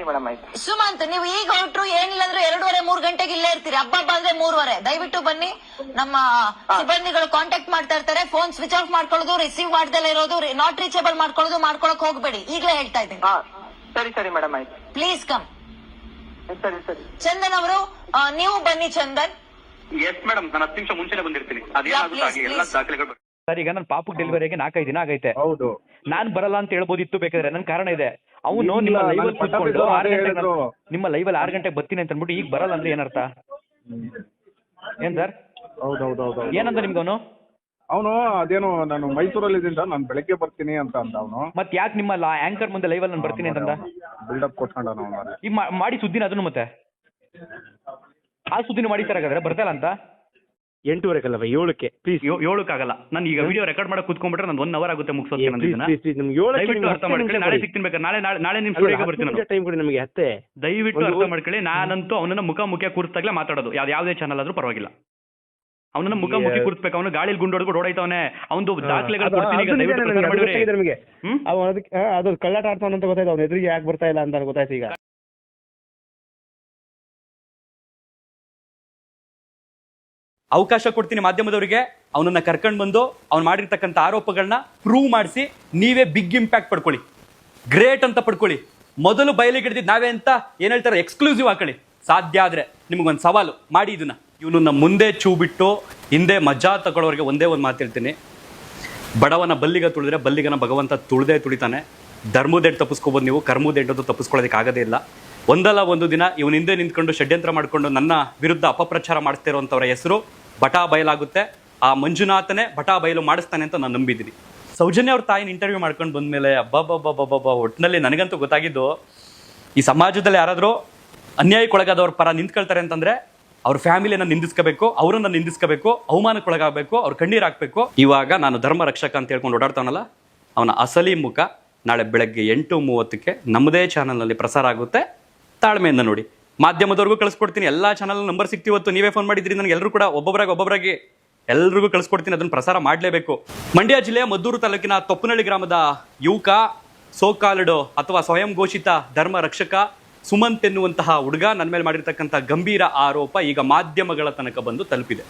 ಸರಿ ಮೇಡಮ್ ಆಯ್ತು. ಸುಮಂತ್ ನೀವು ಈಗ ಹೊರಟ್ರು ಏನಿಲ್ಲ ಅಂದ್ರೆ ಎರಡೂವರೆ ಮೂರ್ ಗಂಟೆಗೆ ಇಲ್ಲೇ ಇರ್ತೀರಿ. ಹಬ್ಬ ಹಬ್ಬ ಅಂದ್ರೆ ಮೂರುವರೆ. ದಯವಿಟ್ಟು ಬನ್ನಿ. ನಮ್ಮ ಸಿಬ್ಬಂದಿಗಳು ಕಾಂಟ್ಯಾಕ್ಟ್ ಮಾಡ್ತಾ ಇರ್ತಾರೆ. ಫೋನ್ ಸ್ವಿಚ್ ಆಫ್ ಮಾಡ್ಕೊಳ್ಳೋದು ರಿಸೀವ್ ಮಾಡ್ದಲ್ಲ ಇರೋದು ನಾಟ್ ರೀಚೇಬಲ್ ಮಾಡ್ಕೊಳ್ಳೋದು ಮಾಡ್ಕೊಳಕ್ ಹೋಗ್ಬೇಡಿ. ಈಗಲೇ ಹೇಳ್ತಾ ಇದ್ದೀನಿ. ಹಾ. ಸರಿ ಸರಿ ಮೇಡಮ್ ಆಯ್ತು. ಪ್ಲೀಸ್ ಕಮ್ ಸರಿ ಸರಿ. ಚಂದನ್ ಅವರು ನೀವು ಬನ್ನಿ ಚಂದನ್. ಎಸ್ ಮೇಡಮ್ ನಾನು ಹತ್ತು ನಿಮಿಷ ಮುಂಚೆನೆ ಬಂದಿರ್ತೀನಿ. ಅದೇ ಎಲ್ಲ please. ದಾಖಲೆಗಳು. ಸರ್ ಈಗ ನನ್ನ ಪಾಪಕ್ ಡೆಲಿವರಿಗೆ ನಾಲ್ಕೈದು ದಿನ ಆಗೈತೆ. ಹೌದು. ನಾನ್ ಬರಲ್ಲ ಅಂತ ಹೇಳ್ಬೋದಿತ್ತು ಬೇಕಾದ್ರೆ ನನ್ ಕಾರಣ ಇದೆ. ಅವನು ಇಲ್ಲ, ನಿಮ್ಮ ಲೈವ್ ಅಲ್ಲಿ ಕೂತ್ಕೊಂಡು ಆರು ಅದೇ ಗಂಟೆಗೆ ಹೇಳಿದ್ರು. ನಿಮ್ಮ ಲೈವಲ್ಲಿ ಆರು ಗಂಟೆಗೆ ಬರ್ತೀನಿ ಅಂತ ಅಂದ್ಬಿಟ್ಟು ಈಗ ಬರಲ್ಲ ಅಂದ್ರೆ ಏನರ್ಥ? ಏನ್ ಸರ್? ಏನಂತ ನಿಮ್ಗವನು? ಅವನು ಅದೇನು ನಾನು ಮೈಸೂರಲ್ಲಿ ಇದ್ದೀನಿ ನಾನು ಬೆಳಗ್ಗೆ ಬರ್ತೀನಿ ಅಂತ ಅಂದ ಅವನು. ಮತ್ತೆ ಯಾಕೆ ನಿಮ್ಮ ಆಂಕರ್ ಮುಂದೆ ಲೈವ್ ಅಲ್ಲಿ ನಾನು ಬರ್ತೀನಿ ಅಂತಂದ? ಬಿಲ್ಡಪ್ ಕೊಟ್ಕೊಂಡ ಅವನು ಈಗ ಮಾ- ಮಾಡಿ ಸುದ್ದಿನ ಅದನ್ನು ಮತ್ತೆ? ಆ ಸುದ್ದಿನ ಮಾಡಿತಾರ ಹಾಗಾದ್ರೆ ಬರ್ತಾ ಅಂತ? ಎಂಟೂವರೆಗಲ್ಲವ? ಏಳಕ್ಕೆ? ಪ್ಲೀಸ್ ಏಳಕ್ಕಾಗಲ್ಲ. ನಾನು ಈಗ ವಿಡಿಯೋ ರೆಕಾರ್ಡ್ ಮಾಡಕ್ ಕೂತ್ಕೊಂಡ್ಬಿಟ್ರೆ ನಂದು ಒನ್ ಅವರ್ ಆಗುತ್ತೆ ಮುಗಿಸೋಕೆ ದಯವಿಟ್ಟು ಅರ್ಥ ಮಾಡ್ಕೊಳ್ಳಿ. ನಾಳೆ ಸಿಕ್ತೀನಿ ಸಿಗ್ತೀನಿ ಬೇಕಾದ್ರೆ ನಾಳೆ ನಾಳೆ ನಾಳೆ ನಿಮ್ ಸ್ಟುಡಿಯೋಗೆ ಬರ್ತೀನಿ ನಾನು. ಟೈಮ್ ಕೊಡಿ ನಮಗೆ ಅತ್ತೆ ದಯವಿಟ್ಟು ಅರ್ಥ ಮಾಡ್ಕೊಳ್ಳಿ. ನಾನಂತೂ ಅವನನ್ನ ಮುಖ ಮುಖ ಕೂರಿಸ್ದಾಗ್ಲೇ ಮಾತಾಡೋದು. ಯಾವ ಯಾವುದೇ ಚಾನಲ್ ಆದ್ರೂ ಪರವಾಗಿಲ್ಲ. ಅವನನ್ನ ಮುಖ ಮುಖಿ. ಕೂರಿಸ್ಬೇಕು. ಅವನು ಗಾಳಿಲಿ ಗುಂಡೋಡ್ಕೊಂಡು ಓಡಾಯ್ತವನೆ. ಅವನು ದಾಖಲೆಗಳು ಕೊಡ್ತೀನಿ ಈಗ ದಯವಿಟ್ಟು ಪ್ರಚಾರ ಅದು ಅದಕ್ಕೆ ಕಳ್ಳಾಟ ಆಡ್ತಾನ ಅಂತ ಗೊತ್ತಾಯ್ತು. ಅವ್ನ ಎದುರಿಗೆ ಯಾಕೆ ಬರ್ತಾ ಇಲ್ಲ ಅಂತ ಗೊತ್ತಾಯ್ತು ಈಗ. ಅವಕಾಶ ಕೊಡ್ತೀನಿ ಮಾಧ್ಯಮದವರಿಗೆ. ಅವನನ್ನ ಕರ್ಕೊಂಡು ಬಂದು ಅವ್ನು ಮಾಡಿರ್ತಕ್ಕಂಥ ಆರೋಪಗಳನ್ನ ಪ್ರೂವ್ ಮಾಡಿಸಿ ನೀವೇ ಬಿಗ್ ಇಂಪ್ಯಾಕ್ಟ್ ಪಡ್ಕೊಳ್ಳಿ. ಗ್ರೇಟ್ ಅಂತ ಪಡ್ಕೊಳ್ಳಿ. ಮೊದಲು ಬಯಲಿಗೆ ಹಿಡಿದಿದ್ದು ನಾವೇ ಅಂತ ಏನು ಹೇಳ್ತಾರೆ ಎಕ್ಸ್ಕ್ಲೂಸಿವ್ ಹಾಕೊಳ್ಳಿ. ಸಾಧ್ಯ ಆದ್ರೆ ನಿಮಗೊಂದು ಸವಾಲು. ಮಾಡಿ ಇದನ್ನ. ಇವನನ್ನ ಮುಂದೆ ಚೂ ಬಿಟ್ಟು ಹಿಂದೆ ಮಜಾ ತಗೊಳ್ಳೋರಿಗೆ ಒಂದೇ ಒಂದು ಮಾತು ಹೇಳ್ತೀನಿ. ಬಡವನ ಬಲ್ಲಿಗ ತುಳಿದ್ರೆ ಬಲ್ಲಿಗನ ಭಗವಂತ ತುಳಿದೇ ತುಳಿತಾನೆ. ಧರ್ಮದೇಟ್ ತಪ್ಪಿಸ್ಕೋಬೋದು ನೀವು ಕರ್ಮದೇಟದ್ದು ತಪ್ಪಿಸ್ಕೊಳ್ಳೋದಕ್ಕೆ ಆಗೋದೇ ಇಲ್ಲ. ಒಂದಲ್ಲ ಒಂದು ದಿನ ಇವನ ಹಿಂದೆ ನಿಂತ್ಕೊಂಡು ಷಡ್ಯಂತ್ರ ಮಾಡಿಕೊಂಡು ನನ್ನ ವಿರುದ್ಧ ಅಪಪ್ರಚಾರ ಮಾಡ್ತಿರೋಂಥವ್ರ ಹೆಸರು ಬಟಾ ಬಯಲಾಗುತ್ತೆ. ಆ ಮಂಜುನಾಥನೇ ಬಟಾ ಬಯಲು ಮಾಡಿಸ್ತಾನೆ ಅಂತ ನಾನು ನಂಬಿದ್ದೀನಿ. ಸೌಜನ್ಯ ಅವ್ರ ತಾಯಿನ ಇಂಟರ್ವ್ಯೂ ಮಾಡ್ಕೊಂಡು ಬಂದ್ಮೇಲೆ ಅಬ್ಬಬ್ಬಬ್ಬಬ್ಬಬ್ಬ ಒಟ್ಟಿನಲ್ಲಿ ನನಗಂತೂ ಗೊತ್ತಾಗಿದ್ದು, ಈ ಸಮಾಜದಲ್ಲಿ ಯಾರಾದರೂ ಅನ್ಯಾಯಕ್ಕೊಳಗಾದವ್ರ ಪರ ನಿಂತ್ಕೊಳ್ತಾರೆ ಅಂತಂದ್ರೆ ಅವ್ರ ಫ್ಯಾಮಿಲಿಯನ್ನು ನಿಂದಿಸ್ಕೋಬೇಕು, ಅವರನ್ನ ನಿಂದಿಸ್ಕೋಬೇಕು, ಅವಮಾನಕ್ಕೊಳಗಾಗಬೇಕು, ಅವ್ರ ಕಣ್ಣೀರು ಹಾಕಬೇಕು. ಇವಾಗ ನಾನು ಧರ್ಮ ರಕ್ಷಕ ಅಂತ ಹೇಳ್ಕೊಂಡು ಓಡಾಡ್ತಾನಲ್ಲ, ಅವನ ಅಸಲಿ ಮುಖ ನಾಳೆ ಬೆಳಗ್ಗೆ ಎಂಟು ಮೂವತ್ತಕ್ಕೆ ನಮ್ಮದೇ ಚಾನಲ್ನಲ್ಲಿ ಪ್ರಸಾರ ಆಗುತ್ತೆ. ತಾಳ್ಮೆಯಿಂದ ನೋಡಿ. ಮಾಧ್ಯಮದವ್ರಿಗೂ ಕಳಿಸ್ಕೊಡ್ತೀನಿ. ಎಲ್ಲ ಚಾನಲ್ ನಂಬರ್ ಸಿಕ್ತಿವತ್ತು ನೀವೇ ಫೋನ್ ಮಾಡಿದ್ರಿ ನನಗೆ ಎಲ್ಲರೂ ಕೂಡ ಒಬ್ಬೊಬ್ಬರಾಗಿ ಒಬ್ಬೊಬ್ಬರಾಗಿ ಎಲ್ರಿಗೂ ಕಳಿಸ್ಕೊಡ್ತೀನಿ. ಅದನ್ನು ಪ್ರಸಾರ ಮಾಡಲೇಬೇಕು. ಮಂಡ್ಯ ಜಿಲ್ಲೆಯ ಮದ್ದೂರು ತಾಲೂಕಿನ ತೊಪ್ಪನಹಳ್ಳಿ ಗ್ರಾಮದ ಯುವಕ, ಸೋಕಾಲ್ಡ್ ಅಥವಾ ಸ್ವಯಂ ಘೋಷಿತ ಧರ್ಮ ರಕ್ಷಕ, ಸುಮಂತ್ ಎನ್ನುವಂತಹ ಹುಡುಗ ನನ್ನ ಮೇಲೆ ಮಾಡಿರ್ತಕ್ಕಂಥ ಗಂಭೀರ ಆರೋಪ ಈಗ ಮಾಧ್ಯಮಗಳ ತನಕ ಬಂದು ತಲುಪಿದೆ.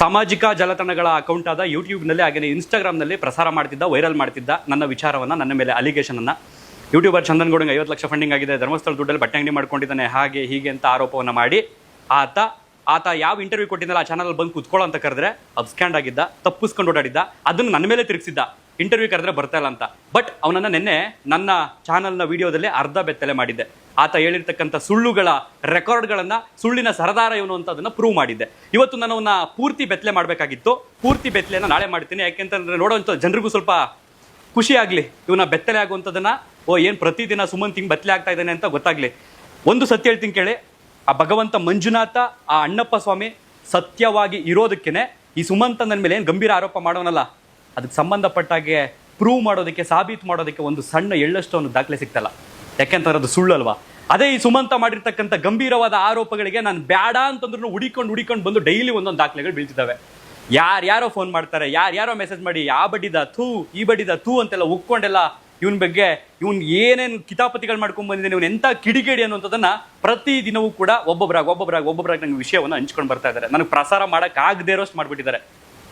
ಸಾಮಾಜಿಕ ಜಾಲತಾಣಗಳ ಅಕೌಂಟ್ ಆದ ಯೂಟ್ಯೂಬ್ನಲ್ಲಿ ಹಾಗೆಯೇ ಇನ್ಸ್ಟಾಗ್ರಾಮ್ನಲ್ಲಿ ಪ್ರಸಾರ ಮಾಡ್ತಿದ್ದ ವೈರಲ್ ಮಾಡ್ತಿದ್ದ ನನ್ನ ವಿಚಾರವನ್ನು, ನನ್ನ ಮೇಲೆ ಅಲಿಗೇಷನನ್ನು ಯೂಟ್ಯೂಬರ್ ಚಂದನ್ ಗೌಡಂಗೆ ಐವತ್ತು ಲಕ್ಷ ಫಂಡಿಂಗ್ ಆಗಿದೆ ಧರ್ಮಸ್ಥಳ ದುಡ್ಡಲ್ಲಿ ಬಟ್ಟೆ ಅಂಗಡಿ ಮಾಡ್ಕೊಂಡಿದ್ದಾನೆ, ಹಾಗೆ ಹೀಗೆ ಅಂತ ಆರೋಪವನ್ನು ಮಾಡಿ ಆತ ಆತ ಯಾವ ಇಂಟರ್ವ್ಯೂ ಕೊಟ್ಟಿದ್ದಲ್ಲ, ಆ ಚಾನಲ್ ಬಂದು ಕುತ್ಕೊಳ್ಳೋ ಅಂತ ಕರೆದ್ರೆ ಅಬ್ಸ್ಕ್ಯಾಂಡ್ ಆಗಿದ್ದ, ತಪ್ಪಿಸ್ಕೊಂಡು ಓಡಾಡಿದ್ದ, ಅದನ್ನು ನನ್ನ ಮೇಲೆ ತಿರುಗಿಸಿದ್ದ. ಇಂಟರ್ವ್ಯೂ ಕರೆದ್ರೆ ಬರ್ತಾ ಇಲ್ಲ ಅಂತ. ಬಟ್ ಅವನನ್ನ ನಿನ್ನೆ ನನ್ನ ಚಾನಲ್ನ ವಿಡಿಯೋದಲ್ಲಿ ಅರ್ಧ ಬೆತ್ತಲೆ ಮಾಡಿದ್ದೆ. ಆತ ಹೇಳಿರ್ತಕ್ಕಂಥ ಸುಳ್ಳುಗಳ ರೆಕಾರ್ಡ್ಗಳನ್ನ ಸುಳ್ಳಿನ ಸರದಾರ ಇವನು ಅಂತ ಅದನ್ನ ಪ್ರೂವ್ ಮಾಡಿದ್ದೆ. ಇವತ್ತು ನಾನು ಪೂರ್ತಿ ಬೆತ್ತಲೆ ಮಾಡಬೇಕಾಗಿತ್ತು. ಪೂರ್ತಿ ಬೆತ್ತಲೆನ ನಾಳೆ ಮಾಡ್ತೀನಿ. ಯಾಕೆಂತಂದ್ರೆ ನೋಡೋವಂಥ ಜನರಿಗೂ ಸ್ವಲ್ಪ ಖುಷಿ ಆಗ್ಲಿ. ಇವನ ಬೆತ್ತಲೆ ಆಗುವಂಥದ್ದನ್ನ, ಓ, ಏನು ಪ್ರತಿದಿನ ಸುಮಂತ್ ಹಿಂಗ್ ಬೆತ್ತಲೆ ಆಗ್ತಾ ಇದ್ದಾನೆ ಅಂತ ಗೊತ್ತಾಗ್ಲಿ. ಒಂದು ಸತ್ಯ ಹೇಳ್ತೀನಿ ಕೇಳಿ. ಆ ಭಗವಂತ ಮಂಜುನಾಥ, ಆ ಅಣ್ಣಪ್ಪ ಸ್ವಾಮಿ ಸತ್ಯವಾಗಿ ಇರೋದಕ್ಕೇನೆ ಈ ಸುಮಂತ್ ನನ್ನ ಮೇಲೆ ಏನು ಗಂಭೀರ ಆರೋಪ ಮಾಡೋನಲ್ಲ? ಅದಕ್ಕೆ ಸಂಬಂಧಪಟ್ಟಾಗೆ ಪ್ರೂವ್ ಮಾಡೋದಕ್ಕೆ, ಸಾಬೀತು ಮಾಡೋದಕ್ಕೆ ಒಂದು ಸಣ್ಣ ಎಳ್ಳಷ್ಟು ಒಂದು ದಾಖಲೆ ಸಿಗ್ತಲ್ಲ ಯಾಕೆಂತಂದ್ರೆ ಅದು ಸುಳ್ಳಲ್ವಾ? ಅದೇ ಈ ಸುಮಂತ ಮಾಡಿರ್ತಕ್ಕಂಥ ಗಂಭೀರವಾದ ಆರೋಪಗಳಿಗೆ ನಾನು ಬೇಡ ಅಂತಂದ್ರೂ ಹುಡಿಕೊಂಡು ಹುಡಿಕೊಂಡು ಬಂದು ಡೈಲಿ ಒಂದೊಂದು ದಾಖಲೆಗಳು ಬೀಳ್ತಿದ್ದಾವೆ. ಯಾರ್ಯಾರೋ ಫೋನ್ ಮಾಡ್ತಾರೆ ಯಾರ್ಯಾರೋ ಮೆಸೇಜ್ ಮಾಡಿ, ಆ ಬಡ್ಡಿದ ಥೂ, ಈ ಬಡ್ಡಿದ ಥೂ ಅಂತೆಲ್ಲ ಉಕ್ಕೊಂಡೆಲ್ಲ ಇವನ್ ಬಗ್ಗೆ ಇವನ್ ಏನೇನು ಕಿತಾಪತಿಗಳು ಮಾಡ್ಕೊಂಡ್ ಬಂದಿದ್ದಾನೆ, ಇವನ್ ಎಂತ ಕಿಡಿಗೇಡಿ ಅನ್ನುವಂಥದ್ದನ್ನ ಪ್ರತಿ ದಿನವೂ ಕೂಡ ಒಬ್ಬೊಬ್ಬರಾಗ ಒಬ್ಬೊಬ್ಬರಾಗ ಒಬ್ಬೊಬ್ಬರಾಗ ನಂಗೆ ವಿಷಯವನ್ನು ಹಂಚ್ಕೊಂಡು ಬರ್ತಾ ಇದ್ದಾರೆ ನನಗೆ ಪ್ರಸಾರ ಮಾಡೋಕ್ಕಾಗದೇ ಇರೋಷ್ಟು ಮಾಡ್ಬಿಟ್ಟಿದ್ದಾರೆ.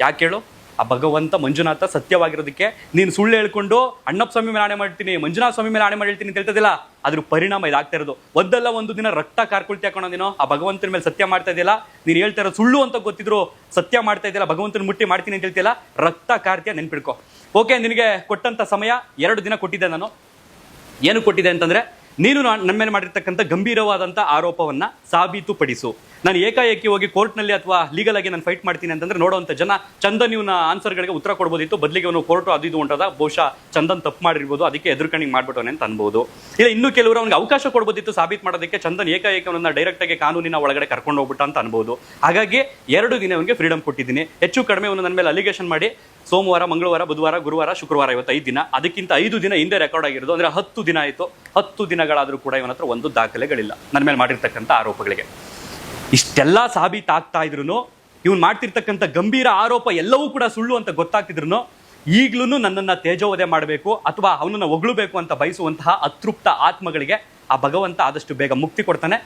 ಯಾಕೆ ಹೇಳು? ಆ ಭಗವಂತ ಮಂಜುನಾಥ ಸತ್ಯವಾಗಿರೋದಕ್ಕೆ ನೀನು ಸುಳ್ಳು ಹೇಳ್ಕೊಂಡು ಅಣ್ಣಪ್ಪ ಸ್ವಾಮಿ ಮೇಲೆ ಆಣೆ ಮಾಡ್ತೀನಿ, ಮಂಜುನಾಥ ಸ್ವಾಮಿ ಮೇಲೆ ಆಣೆ ಮಾಡಿರ್ತೀನಿ ಅಂತ ಹೇಳ್ತದಿಲ್ಲ ಅದ್ರ ಪರಿಣಾಮ ಇದಾಗ್ತಾ ಇರೋದು. ಒದ್ದಲ್ಲ ಒಂದು ದಿನ ರಕ್ತ ಕಾರ್ಕೊಳ್ತಿ ನೀನು, ಆ ಭಗವಂತನ ಮೇಲೆ ಸತ್ಯ ಮಾಡ್ತಾ ಇದೆಯಲ್ಲ, ನೀನು ಹೇಳ್ತಾ ಇರೋ ಸುಳ್ಳು ಅಂತ ಗೊತ್ತಿದ್ರು ಸತ್ಯ ಮಾಡ್ತಾ ಇದೆಯಲ್ಲ, ಭಗವಂತನ ಮುಟ್ಟಿ ಮಾಡ್ತೀನಿ ಅಂತ ಹೇಳ್ತಿಲ್ಲ ರಕ್ತ ಕಾರ್ತ್ಯ ನೆನ್ಪಿಡ್ಕೊ. ಓಕೆ ನಿನಗೆ ಕೊಟ್ಟಂತ ಸಮಯ ಎರಡು ದಿನ ಕೊಟ್ಟಿದ್ದೆ ನಾನು. ಏನು ಕೊಟ್ಟಿದೆ ಅಂತಂದ್ರೆ ನೀನು ನಮ್ಮ ಮೇಲೆ ಮಾಡಿರ್ತಕ್ಕಂಥ ಗಂಭೀರವಾದಂಥ ಆರೋಪವನ್ನ ಸಾಬೀತುಪಡಿಸು. ನಾನು ಏಕಾಏಕಿ ಹೋಗಿ ಕೋರ್ಟ್ನಲ್ಲಿ ಅಥವಾ ಲೀಗಲ್ ಆಗಿ ನಾನು ಫೈಟ್ ಮಾಡ್ತೀನಿ ಅಂತಂದ್ರೆ ನೋಡುವಂಥ ಜನ ಚಂದನ್ ಇವನ ಆನ್ಸರ್ಗಳಿಗೆ ಉತ್ತರ ಕೊಡ್ಬೋದಿತ್ತು. ಬದಲಿಗೆ ಅವನು ಕೋರ್ಟು ಅದು ಇದು ಉಂಟದ. ಬಹುಶಃ ಚಂದನ್ ತಪ್ಪು ಮಾಡಿರ್ಬೋದು. ಅದಕ್ಕೆ ಎದುರುಕಣಿಗೆ ಮಾಡ್ಬಿಟ್ಟವನೆ ಅಂತ ಅನ್ಬೋದು. ಇಲ್ಲ, ಇನ್ನೂ ಕೆಲವರು ಅವ್ನಿಗೆ ಅವಕಾಶ ಕೊಡ್ಬೋದಿತ್ತು ಸಾಬೀತು ಮಾಡೋದಕ್ಕೆ. ಚಂದನ್ ಏಕಾಏಕಿ ಡೈರೆಕ್ಟ್ ಆಗಿ ಕಾನೂನಿನ ಒಳಗಡೆ ಕರ್ಕೊಂಡು ಹೋಗ್ಬಿಟ್ಟ ಅಂತ ಅನ್ಬೋದು. ಹಾಗಾಗಿ ಎರಡು ದಿನ ಅವನಿಗೆ ಫ್ರೀಡಮ್ ಕೊಟ್ಟಿದ್ದೀನಿ. ಹೆಚ್ಚು ಕಡಿಮೆ ಅವನು ನನ್ನ ಮೇಲೆ ಅಲಿಗೇಷನ್ ಮಾಡಿ ಸೋಮವಾರ, ಮಂಗಳವಾರ, ಬುಧವಾರ, ಗುರುವಾರ, ಶುಕ್ರವಾರ ಇವತ್ತು ಐದು ದಿನ. ಅದಕ್ಕಿಂತ ಐದು ದಿನ ಹಿಂದೆ ರೆಕಾರ್ಡ್ ಆಗಿರೋದು. ಅಂದ್ರೆ ಹತ್ತು ದಿನ ಆಯಿತು. ಹತ್ತು ದಿನಗಳಾದರೂ ಕೂಡ ಇವನ ಒಂದು ದಾಖಲೆಗಳಿಲ್ಲ. ನನ್ನ ಮೇಲೆ ಮಾಡಿರ್ತಕ್ಕಂಥ ಆರೋಪಗಳಿಗೆ. ಇಷ್ಟೆಲ್ಲ ಸಾಬೀತಾಗ್ತಾ ಇದ್ರು ಇವನು ಮಾಡ್ತಿರ್ತಕ್ಕಂಥ ಗಂಭೀರ ಆರೋಪ ಎಲ್ಲವೂ ಕೂಡ ಸುಳ್ಳು ಅಂತ ಗೊತ್ತಾಗ್ತಿದ್ರು ಈಗ್ಲೂ ನನ್ನನ್ನ ತೇಜೋವಧೆ ಮಾಡಬೇಕು ಅಥವಾ ಅವನನ್ನು ಹೊಗಳಬೇಕು ಅಂತ ಬಯಸುವಂತಹ ಅತೃಪ್ತ ಆತ್ಮಗಳಿಗೆ ಆ ಭಗವಂತ ಆದಷ್ಟು ಬೇಗ ಮುಕ್ತಿ ಕೊಡ್ತಾನೆ.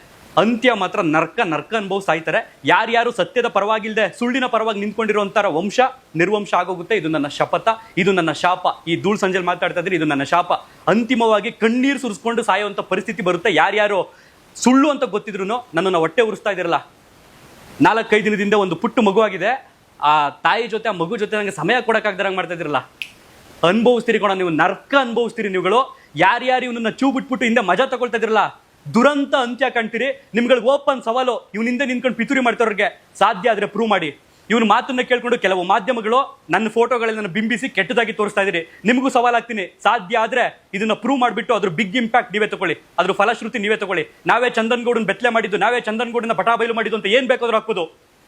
ಅಂತ್ಯ ಮಾತ್ರ ನರ್ಕ ನರ್ಕ ಅನುಭವ ಸಾಯ್ತಾರೆ. ಯಾರ್ಯಾರು ಸತ್ಯದ ಪರವಾಗಿಲ್ದೆ ಸುಳ್ಳಿನ ಪರವಾಗಿ ನಿಂತ್ಕೊಂಡಿರುವಂತಾರ ವಂಶ ನಿರ್ವಂಶ ಆಗೋಗುತ್ತೆ. ಇದು ನನ್ನ ಶಪಥ. ಇದು ನನ್ನ ಶಾಪ. ಈ ಧೂಳ್ ಸಂಜೆಲ್ ಮಾತಾಡ್ತಾ ಇದ್ರೆ ಇದು ನನ್ನ ಶಾಪ. ಅಂತಿಮವಾಗಿ ಕಣ್ಣೀರು ಸುರಿಸ್ಕೊಂಡು ಸಾಯುವಂತ ಪರಿಸ್ಥಿತಿ ಬರುತ್ತೆ. ಯಾರ್ಯಾರು ಸುಳ್ಳು ಅಂತ ಗೊತ್ತಿದ್ರು ನನ್ನನ್ನು ಹೊಟ್ಟೆ ಉರಿಸ್ತಾ ಇದಿರಲ್ಲ ನಾಲ್ಕೈದು ದಿನದಿಂದ ಒಂದು ಪುಟ್ಟು ಮಗುವಾಗಿದೆ. ಆ ತಾಯಿ ಜೊತೆ, ಆ ಮಗು ಜೊತೆ ನನಗೆ ಸಮಯ ಕೊಡೋಕ್ಕಾಗ್ದಂಗೆ ಮಾಡ್ತಾ ಇದ್ರಲ್ಲ ಅನುಭವಿಸ್ತೀರಿ ಕೊಡ ನೀವು, ನರ್ಕ ಅನುಭವಿಸ್ತೀರಿ ನೀವುಗಳು. ಯಾರ್ಯಾರು ಇವನನ್ನ ಚೂ ಬಿಟ್ಬಿಟ್ಟು ಹಿಂದೆ ಮಜಾ ತಗೊಳ್ತಾ ಇದ್ರಲ್ಲ ದುರಂತ ಅಂತ್ಯ ಕಾಣ್ತೀರಿ ನಿಮ್ಗಳಿಗೆ ಓಪನ್ ಸವಾಲು, ಇವನಿಂದ ನಿಂತ್ಕೊಂಡು ಪಿತೂರಿ ಮಾಡ್ತಾವ್ರಿಗೆ ಸಾಧ್ಯ ಆದ್ರೆ ಪ್ರೂವ್ ಮಾಡಿ. ಇವನು ಮಾತನ್ನ ಕೇಳ್ಕೊಂಡು ಕೆಲವು ಮಾಧ್ಯಮಗಳು ನನ್ನ ಫೋಟೋಗಳನ್ನ ಬಿಂಬಿಸಿ ಕೆಟ್ಟದಾಗಿ ತೋರಿಸ್ತಾ ಇದೀರಿ ನಿಮಗೂ ಸವಾಲಾಗ್ತೀನಿ. ಸಾಧ್ಯ ಆದ್ರೆ ಇದನ್ನ ಪ್ರೂವ್ ಮಾಡಿಬಿಟ್ಟು ಅದ್ರ ಬಿಗ್ ಇಂಪ್ಯಾಕ್ಟ್ ನೀವೇ ತಗೊಳ್ಳಿ. ಅದ್ರ ಫಲಶ್ರುತಿ ನೀವೇ ತಗೊಳ್ಳಿ. ನಾವೇ ಚಂದನ್ಗೌಡನ ಬೆತ್ತಲೆ ಮಾಡಿದ್ದು, ನಾವೇ ಚಂದನ್ಗೌಡನ ಪಟಾಬೈಲು ಪಟಾ ಮಾಡಿದ್ದು ಅಂತ ಏನ್ ಬೇಕಾದ್ರೂ ಹಾಕೋದು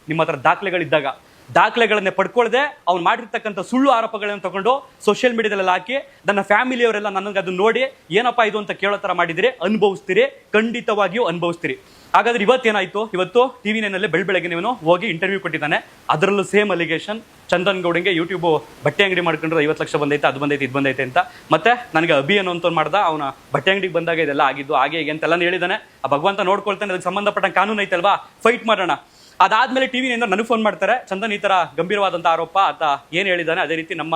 ನಿಮ್ಮ ಹತ್ರ ದಾಖಲೆಗಳಿದ್ದಾಗ. ದಾಖಲೆಗಳನ್ನೇ ಪಡ್ಕೊಳ್ಳದೆ ಅವ್ನು ಮಾಡಿರ್ತಕ್ಕಂಥ ಸುಳ್ಳು ಆರೋಪಗಳನ್ನು ತಗೊಂಡು ಸೋಷಿಯಲ್ ಮೀಡಿಯಾದಲ್ಲಿ ಹಾಕಿ ನನ್ನ ಫ್ಯಾಮಿಲಿಯವರೆಲ್ಲ ನನಗೆ ಅದನ್ನ ನೋಡಿ, ಏನಪ್ಪಾ ಇದು ಅಂತ ಕೇಳೋ ಥರ ಮಾಡಿದಿರಿ ಅನುಭವಿಸ್ತೀರಿ, ಖಂಡಿತವಾಗಿಯೂ ಅನುಭವಿಸ್ತೀರಿ. ಹಾಗಾದ್ರೆ ಇವತ್ತೇನಾಯ್ತು? ಇವತ್ತು ಟಿವಿ ನೈನಲ್ಲಿ ಬೆಳ್ ಬೆಳಗ್ಗೆ ನೀವು ಹೋಗಿ ಇಂಟರ್ವ್ಯೂ ಕೊಟ್ಟಿದ್ದಾನೆ. ಅದರಲ್ಲೂ ಸೇಮ್ ಅಲಿಗೇಷನ್ ಚಂದನ್ ಗೌಡಂಗೆ ಯೂಟ್ಯೂಬ್ ಬಟ್ಟೆ ಅಂಗಡಿ ಮಾಡ್ಕೊಂಡ್ರೆ ಐವತ್ತು ಲಕ್ಷ ಬಂದೈತೆ, ಅದು ಬಂದೈತೆ, ಇದು ಬಂದೈತೆ ಅಂತ. ಮತ್ತೆ ನನಗೆ ಅಭಿ ಅನ್ನೋ ಅಂತ ಮಾಡ್ದ, ಅವನ ಬಟ್ಟೆ ಅಂಗಡಿಗೆ ಬಂದಾಗ ಇದೆಲ್ಲ ಆಗಿದ್ದು, ಹಾಗೆ ಹೀಗೆ ಅಂತೆಲ್ಲ ಹೇಳಿದಾನೆ. ಆ ಭಗವಂತ ನೋಡ್ಕೊಳ್ತಾನೆ, ಅದಕ್ಕೆ ಸಂಬಂಧಪಟ್ಟ ಕಾನೂನು ಐತಲ್ವಾ ಫೈಟ್ ಮಾಡೋಣ. ಅದಾದ್ಮೇಲೆ ಟಿವಿನಿಂದ ನನಗೆ ಫೋನ್ ಮಾಡ್ತಾರೆ, ಚಂದನ್, ಈ ತರ ಗಂಭೀರವಾದಂಥ ಆರೋಪ ಆತ ಏನು ಹೇಳಿದ್ದಾನೆ? ಅದೇ ರೀತಿ ನಮ್ಮ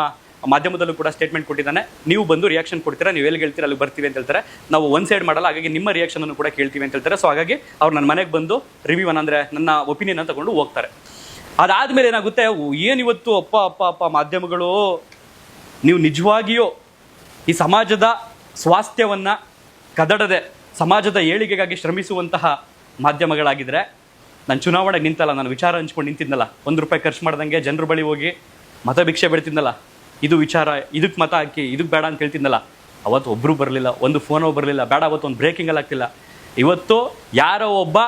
ಮಾಧ್ಯಮದಲ್ಲೂ ಕೂಡ ಸ್ಟೇಟ್ಮೆಂಟ್ ಕೊಟ್ಟಿದ್ದಾನೆ. ನೀವು ಬಂದು ರಿಯಾಕ್ಷನ್ ಕೊಡ್ತೀರಾ? ನೀವು ಎಲ್ಲಿ ಹೇಳ್ತೀರಾ? ಅಲ್ಲಿ ಬರ್ತೀವಿ ಅಂತ ಹೇಳ್ತಾರೆ. ನಾವು ಒನ್ ಸೈಡ್ ಮಾಡಲ್ಲ, ಹಾಗಾಗಿ ನಿಮ್ಮ ರಿಯಾಕ್ಷನ್ ಅನ್ನು ಕೂಡ ಕೇಳ್ತೀವಿ ಅಂತ ಹೇಳ್ತಾರೆ. ಸೊ ಹಾಗಾಗಿ ಅವ್ರು ನನ್ನ ಮನೆಗೆ ಬಂದು ರಿವ್ಯೂ ಅಂದರೆ ನನ್ನ ಒಪಿನಿಯನ್ ತಗೊಂಡು ಹೋಗ್ತಾರೆ. ಅದಾದ್ಮೇಲೆ ಏನಾಗುತ್ತೆ? ಏನು ಇವತ್ತು ಅಪ್ಪ ಅಪ್ಪ ಅಪ್ಪ ಮಾಧ್ಯಮಗಳು ನೀವು ನಿಜವಾಗಿಯೂ ಈ ಸಮಾಜದ ಸ್ವಾಸ್ಥ್ಯವನ್ನ ಕದಡದೆ, ಸಮಾಜದ ಏಳಿಗೆಗಾಗಿ ಶ್ರಮಿಸುವಂತಹ ಮಾಧ್ಯಮಗಳಾಗಿದ್ರೆ ನಾನು ಚುನಾವಣೆಗೆ ನಿಂತಲ್ಲ, ನಾನು ವಿಚಾರ ಹಂಚ್ಕೊಂಡು ನಿಂತಿದ್ನಲ್ಲ. ಒಂದು ರೂಪಾಯಿ ಖರ್ಚು ಮಾಡ್ದಂಗೆ ಜನರ ಬಳಿ ಹೋಗಿ ಮತ ಭಿಕ್ಷೆ ಬಿಡ್ತಿದ್ನಲ್ಲ. ಇದು ವಿಚಾರ ಇದಕ್ಕೆ ಮತ ಹಾಕಿ ಇದಕ್ಕೆ ಬೇಡ ಅಂತ ಹೇಳ್ತಿದ್ನಲ್ಲ. ಅವತ್ತು ಒಬ್ಬರು ಬರಲಿಲ್ಲ, ಒಂದು ಫೋನೋ ಬರಲಿಲ್ಲ, ಬೇಡ, ಅವತ್ತು ಒಂದು ಬ್ರೇಕಿಂಗಲ್ಲಿ ಆಗ್ತಿಲ್ಲ ಇವತ್ತು ಯಾರೋ ಒಬ್ಬ